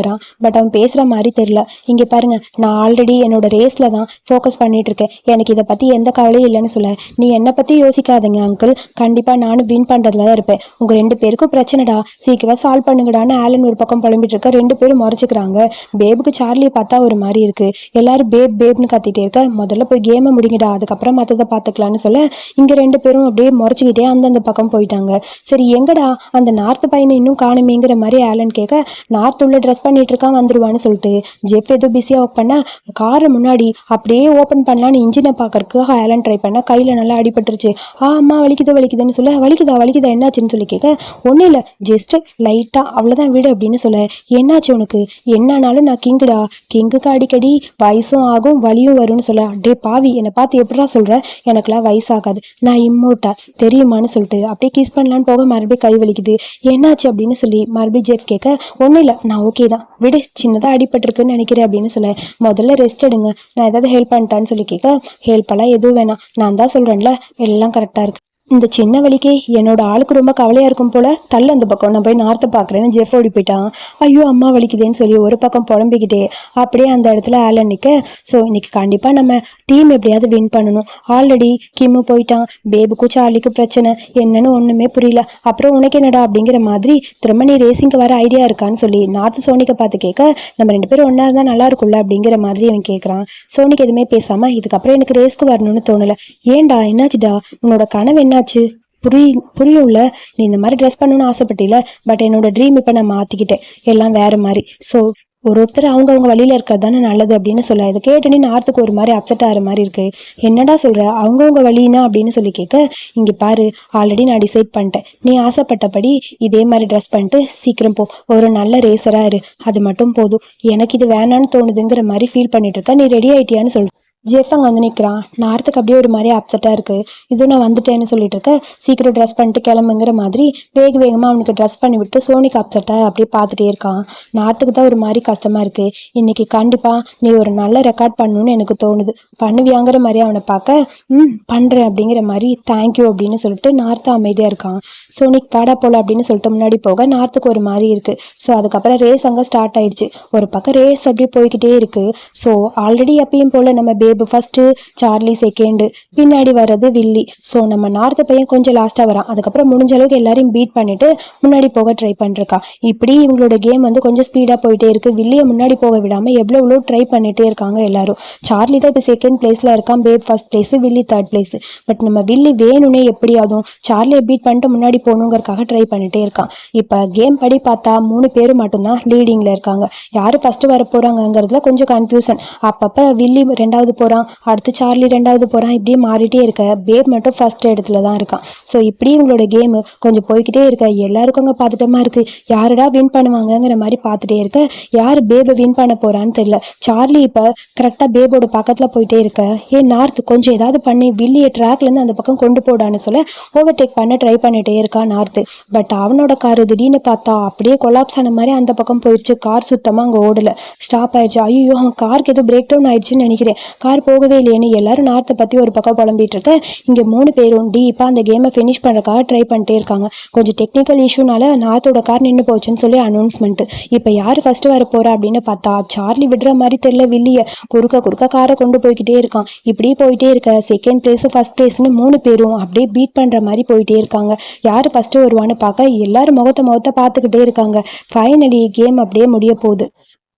பட் அவன் பேசுகிற மாதிரி தெரில இங்கே பாருங்க நான் ஆல்ரெடி என்னோட ரேஸில் தான் ஃபோக்கஸ் பண்ணிட்டு இருக்கேன். எனக்கு இதை பற்றி எந்த கவலையும் இல்லைன்னு சொல்ல. நீ என்னை பற்றி யோசிக்காதீங்க அங்கிள் கண்டிப்பாக நானும் வின் பண்ணுறதுல தான் இருப்பேன். உங்கள் ரெண்டு பேருக்கும் பிரச்சனைடா. சீக்கிரம் சால்வ் பண்ணுங்கடான்னு ஆலன் ஒரு பக்கம் புலம்பிட்டு இருக்க. ரெண்டு பேரும் முறைச்சிக்கிறாங்க. பேபுக்கு சார்லியை பார்த்தா ஒரு மாதிரி இருக்குது எல்லாரும் பேப் பேப்னு கத்திட்டே இருக்க. முதல்ல போய் கேமை முடிங்கடா. அதுக்கப்புறம் மற்றதை பார்த்துக்கலான்னு சொல்ல. இங்க ரெண்டு பேரும் அப்படியே முறைச்சிக்கிட்டே அந்தந்த பக்கம் போயிட்டாங்க. சரி எங்கடா? அந்த நார்த்து பையனை இன்னும் காணுமேங்கிற மாதிரி ஆலன் கேட்க நார்த் உள்ள ட்ரெஸ் பண்ணிட்டு இருக்கான் வந்துருவான்னு சொல்லிட்டு. ஜெப் ஏதோ பிஸியா ஒர்க் பண்ண காரை முன்னாடி அப்படியே ஓப்பன் பண்ணலான்னு இன்ஜினை பார்க்கறதுக்காக ஆலன் ட்ரை பண்ண கையில் நல்லா அடிபட்டுருச்சு. ஆ அம்மா வலிக்குது வலிக்குதுன்னு சொல்ல. வலிக்குதா வலிக்குதா என்னாச்சுன்னு சொல்லி கேட்க ஒன்றும் இல்லை ஜஸ்ட் லைட்டா அவ்வளோதான் விடு அப்படின்னு சொல்ல. என்னாச்சு உனக்கு? என்னானாலும் நான் கிங்குடா. கிங்குக்கு அடிக்கடி வயசும் ஆகும் வலியும் வரும்னு சொல்ல. அப்படியே பாவி என்னை பார்த்து எப்படிடா சொல்ற? எனக்கெல்லாம் ஆகாது. நான் இம்மோட்டா தெரியுமான்னு சொல்லிட்டு அப்படியே கிஸ் பண்ணலான்னு போக மறுபடியும் கை வலிக்குது. என்னாச்சு அப்படின்னு சொல்லி மறுபடியும் ஜெப் கேட்க ஒன்றும் இல்லை நான் ஓகே தான். விடு சின்னதாக அடிபட்டிருக்குன்னு நினைக்கிறேன் அப்படின்னு சொல்ல முதல்ல ரெஸ்ட் எடுங்க. நான் ஏதாவது ஹெல்ப் பண்ணிட்டான்னு சொல்லி கேட்க ஹெல்ப் எல்லாம் எதுவும் வேணாம். நான் தான் சொல்கிறேன்ல எல்லாம் கரெக்டாக இருக்கு. இந்த சின்ன வழிக்கு என்னோட ஆளுக்கு ரொம்ப கவலையா இருக்கும் போல தள்ள அந்த பக்கம். நான் போய் நார்த்தை பார்க்குறேன்னு ஜெஃப் ஓடி போயிட்டான். ஐயோ அம்மா வலிக்குதேன்னு சொல்லி ஒரு பக்கம் புலம்பிக்கிட்டே அப்படியே அந்த இடத்துல ஆலன் நிற்க ஸோ இன்னைக்கு கண்டிப்பாக நம்ம டீம் எப்படியாவது வின் பண்ணணும். ஆல்ரெடி கிம்மு போயிட்டான். பேபுக்கும் சார்லிக்கும் பிரச்சனை. என்னன்னு ஒன்றுமே புரியல. அப்புறம் உனக்கு என்னடா அப்படிங்கிற மாதிரி திரும்ப நீ ரேசிங்க்கு வர ஐடியா இருக்கான்னு சொல்லி நார்த்து சோனிக்கை பார்த்து கேட்க நம்ம ரெண்டு பேரும் ஒன்றா இருந்தால் நல்லா இருக்கும்ல அப்படிங்கிற மாதிரி அவன் கேட்குறான். சோனிக்கு எதுவுமே பேசாம இதுக்கப்புறம் எனக்கு ரேஸ்க்கு வரணும்னு தோணல. ஏன்டா? என்னாச்சுடா? உன்னோட கனவு என்ன என்னாச்சு? புரிய புரியும்ல? நீ இந்த மாதிரி ட்ரெஸ் பண்ணணும்னு ஆசைப்பட்டில பட் என்னோட ட்ரீம் இப்போ நான் மாற்றிக்கிட்டேன் எல்லாம் வேற மாதிரி. ஸோ ஒரு ஒருத்தர் அவங்கவங்க வழியில இருக்கிறது தானே நல்லது அப்படின்னு சொல்ல. இதை கேட்டோன்னே நார்த்துக்கு ஒரு மாதிரி அப்செட் ஆகிற மாதிரி இருக்கு. என்னடா சொல்ற? அவங்கவுங்க வழினா அப்படின்னு சொல்லி கேட்க இங்க பாரு ஆல்ரெடி நான் டிசைட் பண்ணிட்டேன். நீ ஆசைப்பட்டபடி இதே மாதிரி ட்ரெஸ் பண்ணிட்டு சீக்கிரம் போ. ஒரு நல்ல ரேசரா இரு. அது மட்டும் போதும். எனக்கு இது வேணான்னு தோணுதுங்கிற மாதிரி ஃபீல் பண்ணிட்டு இருக்க. நீ ரெடி ஆயிட்டியான்னு சொல்லு. ஜெஃப் அங்கே வந்து நிற்கிறான் நார்த்துக்கு அப்படியே ஒரு மாதிரி அப்செட்டாக இருக்குது இது நான் வந்துட்டேன்னு சொல்லிட்டு இருக்க. சீக்கிரம் ட்ரெஸ் பண்ணிட்டு கிளம்புங்கிற மாதிரி வேக வேகமாக அவனுக்கு ட்ரெஸ் பண்ணி விட்டு சோனிக்கு அப்செட்டாக அப்படியே பார்த்துட்டே இருக்கான். நார்த்துக்கு தான் ஒரு மாதிரி கஷ்டமாக இருக்குது இன்னைக்கு கண்டிப்பாக நீ ஒரு நல்ல ரெக்கார்ட் பண்ணணும்னு எனக்கு தோணுது. பண்ணுவியாங்கிற மாதிரி அவனை பார்க்க ம் பண்ணுறேன் அப்படிங்கிற மாதிரி தேங்க்யூ அப்படின்னு சொல்லிட்டு நார்த்து அமைதியாக இருக்கான். சோனிக் பாடா போல அப்படின்னு சொல்லிட்டு முன்னாடி போக நார்த்துக்கு ஒரு மாதிரி இருக்குது ஸோ அதுக்கப்புறம் ரேஸ் அங்கே ஸ்டார்ட் ஆயிடுச்சு. ஒரு பக்கம் ரேஸ் அப்படியே போய்கிட்டே இருக்குது ஸோ ஆல்ரெடி எப்பயும் போல் நம்ம பே பேபு ஃபஸ்ட்டு சார்லி செகண்டு பின்னாடி வர்றது வில்லி. ஸோ நம்ம நார்த்து பையன் கொஞ்சம் லாஸ்ட்டாக வரான். அதுக்கப்புறம் முடிஞ்ச அளவுக்கு எல்லாரையும் பீட் பண்ணிட்டு முன்னாடி போக ட்ரை பண்ணிருக்கா இப்படி இவங்களோட கேம் வந்து கொஞ்சம் ஸ்பீடாக போயிட்டே இருக்கு. வில்லியை முன்னாடி போக விடாமல் எவ்வளோ எவ்வளோ ட்ரை பண்ணிட்டே இருக்காங்க எல்லாரும். சார்லி தான் இப்போ செகண்ட் பிளேஸில் இருக்கான். Babe first place Willie third place but நம்ம வில்லி வேணும்னே எப்படியாதும் சார்லியை பீட் பண்ணிட்டு முன்னாடி போகணுங்கிறக்காக ட்ரை பண்ணிட்டே இருக்கான். இப்போ கேம் படி பார்த்தா மூணு பேர் மட்டும்தான் லீடிங்கில் இருக்காங்க. யார் ஃபஸ்ட்டு வர போகிறாங்கங்கிறதுல கொஞ்சம் கன்ஃபியூசன் அப்பப்போ வில்லி ரெண்டாவது போகிறான் அடுத்து சார்லி ரெண்டாவது போகிறான் இப்படியே மாறிட்டே இருக்க. பேப் மட்டும் ஃபஸ்ட் இடத்துல தான் இருக்கான். ஸோ இப்படி இவங்களோட கேமு கொஞ்சம் போய்கிட்டே இருக்க. எல்லாருக்கும் அங்கே பார்த்துட்டமா இருக்குது யாருடா வின் பண்ணுவாங்கங்கிற மாதிரி பார்த்துட்டே இருக்க. யார் பேபை வின் பண்ண போகிறான்னு தெரியல. சார்லி இப்போ கரெக்டாக பேபோட பக்கத்தில் போயிட்டே இருக்க. ஏ நார்த் கொஞ்சம் ஏதாவது பண்ணி. வில்லியை ட்ராக்லேருந்து அந்த பக்கம் கொண்டு போடான்னு சொல்ல ஓவர்டேக் பண்ண ட்ரை பண்ணிட்டே இருக்கான் நார்த்து பட் அவனோட கார் திடீர்னு பார்த்தா அப்படியே கொலாப்ஸ் ஆன மாதிரி அந்த பக்கம் போயிடுச்சு கார் சுத்தமாக அங்கே ஓடல. ஸ்டாப் ஆயிடுச்சு. ஐயோ காருக்கு எதுவும் பிரேக் டவுன் ஆயிடுச்சுன்னு நினைக்கிறேன். கார் யார் போகவே இல்லையேன்னு எல்லாரும் நார்த்தை பற்றி ஒரு பக்கம் புலம்பிட்டு இருக்க. இங்கே மூணு பேரும் டீப்பாக அந்த கேமை ஃபினிஷ் பண்ணுறக்காக ட்ரை பண்ணிட்டே இருக்காங்க. கொஞ்சம் டெக்னிக்கல் இஷ்யூனால நார்த்தோட கார் நின்று போச்சுன்னு சொல்லி அனௌன்ஸ்மெண்ட்டு இப்போ யார் ஃபஸ்ட்டு வர போகிறா அப்படின்னு பார்த்தா சார்லி விடுற மாதிரி தெரியல வில்லிய. குறுக்க குறுக்க காரை கொண்டு போய்கிட்டே இருக்கான். இப்படி போயிட்டே இருக்க. செகண்ட் பிளேஸு ஃபஸ்ட் பிளேஸ்னு மூணு பேரும் அப்படியே பீட் பண்ணுற மாதிரி போயிட்டே இருக்காங்க. யார் ஃபஸ்ட்டு வருவான்னு பார்க்க எல்லாரும் முகத்தை முகத்தை பார்த்துக்கிட்டே இருக்காங்க. ஃபைனலி கேம் அப்படியே முடிய போகுது.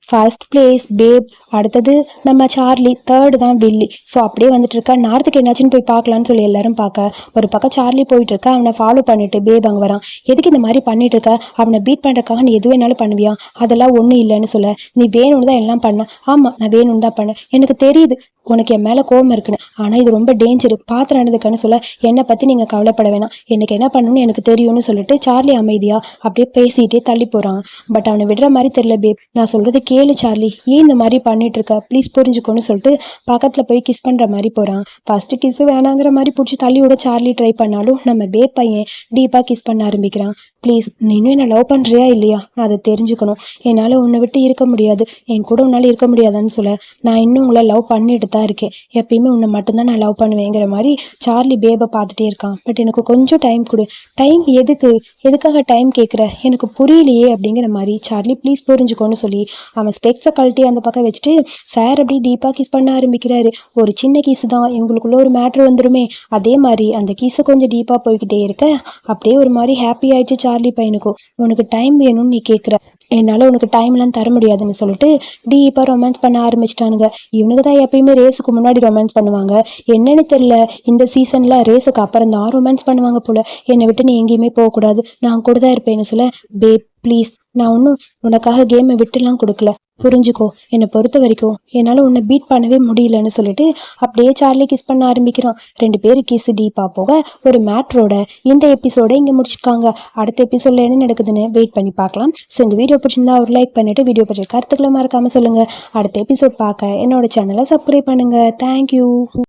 ஃபர்ஸ்ட் பிளேஸ் பேப் அடுத்தது நம்ம சார்லி தேர்டு தான் வில்லி ஸோ அப்படியே வந்துட்டு இருக்கா நார்த்துக்கு என்னாச்சுன்னு போய் பார்க்கலான்னு சொல்லி எல்லாரும் பார்க்க. ஒரு பக்கம் சார்லி போயிட்டு இருக்கா அவனை ஃபாலோ பண்ணிட்டு பேப் அங்கே வரான். எதுக்கு இந்த மாதிரி பண்ணிட்டு இருக்க அவனை பீட் பண்ணுறக்காக நீ எது வேணாலும் பண்ணுவியா? அதெல்லாம் ஒன்றும் இல்லைன்னு சொல்ல. நீ வேணும்னு தான் எல்லாம் பண்ண. ஆமாம் நான் வேணும்னு தான் பண்ணேன். எனக்கு தெரியுது உனக்கு என் மேலே கோவம் இருக்குன்னு. ஆனால் இது ரொம்ப டேஞ்சர் பார்த்து நடந்துக்கன்னு சொல்ல. என்னை பற்றி நீங்கள் கவலைப்பட வேணாம். எனக்கு என்ன பண்ணணும்னு எனக்கு தெரியும்னு சொல்லிட்டு சார்லி அமைதியாக அப்படியே பேசிகிட்டே தள்ளி போகிறான் பட் அவனை விடுற மாதிரி தெரியல பேப் நான் சொல்கிறது கேளு சார்லி. ஏன் இந்த மாதிரி பண்ணிட்டு இருக்க ப்ளீஸ் புரிஞ்சுக்கோன்னு சொல்லிட்டு பக்கத்தில் போய் கிஸ் பண்ணுற மாதிரி போகிறான் ஃபஸ்ட்டு கிஸ் வேணாங்கிற மாதிரி பிடிச்சி தள்ளியோட சார்லி ட்ரை பண்ணாலும் நம்ம பே பையன் டீப்பாக கிஸ் பண்ண ஆரம்பிக்கிறான். ப்ளீஸ் நீ இன்னும் என்ன லவ் பண்ணுறியா இல்லையா? அதை தெரிஞ்சுக்கணும். என்னால் உன்னை விட்டு இருக்க முடியாது. என் கூட உன்னால் இருக்க முடியாதான்னு சொல்ல. நான் இன்னும் உங்களை லவ் பண்ணிட்டு தான் இருக்கேன். எப்பயுமே உன்னை மட்டும்தான் நான் லவ் பண்ணுவேங்கிற மாதிரி சார்லி பேபை பார்த்துட்டே இருக்கான். பட் எனக்கு கொஞ்சம் டைம் கொடு. டைம் எதுக்கு? எதுக்காக டைம் கேட்குற எனக்கு புரியலையே அப்படிங்கிற மாதிரி சார்லி ப்ளீஸ் புரிஞ்சுக்கோன்னு சொல்லி அவன் ஸ்பெக்ஸை கழட்டி அந்த பக்கம் வச்சுட்டு சார் அப்படி டீப்பாக கிஸ் பண்ண ஆரம்பிக்கிறாரு. ஒரு சின்ன கீஸ் தான். இவங்களுக்குள்ள ஒரு மேட்ரு வந்துருமே. அதே மாதிரி அந்த கீஸை கொஞ்சம் டீப்பாக போய்கிட்டே இருக்க. அப்படியே ஒரு மாதிரி ஹாப்பி ஆயிடுச்சு சார்லி பையனுக்கும் உனக்கு டைம் வேணும்னு நீ கேட்குற என்னால் உனக்கு டைம்லாம் தர முடியாதுன்னு சொல்லிட்டு டீப்பாக ரொமான்ஸ் பண்ண ஆரம்பிச்சிட்டானுங்க. இவனுக்கு தான் எப்பயுமே ரேஸுக்கு முன்னாடி ரொமான்ஸ் பண்ணுவாங்க. என்னன்னு தெரில இந்த சீசனில் ரேஸுக்கு அப்புறம் தான் ரொமான்ஸ் பண்ணுவாங்க போல. என்னை விட்டு நீ எங்கேயுமே போகக்கூடாது நான் கூட தான் இருப்பேன்னு சொல்ல பேப் ப்ளீஸ் நான் ஒன்றும் உனக்காக கேமை விட்டுலாம் கொடுக்கல. புரிஞ்சுக்கோ. என்னை பொறுத்த வரைக்கும் என்னால் உன்னை பீட் பண்ணவே முடியலன்னு சொல்லிட்டு அப்படியே சார்லி கிஸ் பண்ண ஆரம்பிக்கிறான். ரெண்டு பேரும் கிஸ் டீப்பாக போக ஒரு மேட்ரோட இந்த எபிசோட இங்கே முடிச்சிருக்காங்க அடுத்த எபிசோட்ல என்ன நடக்குதுன்னு வெயிட் பண்ணி பார்க்கலாம். ஸோ இந்த வீடியோ பிடிச்சிருந்தா ஒரு லைக் பண்ணிவிட்டு வீடியோ பற்றி கருத்துக்களை மறக்காமல் சொல்லுங்கள் அடுத்த எபிசோட் பார்க்க என்னோட சேனலை சப்ஸ்கிரைப் பண்ணுங்கள் தேங்க்யூ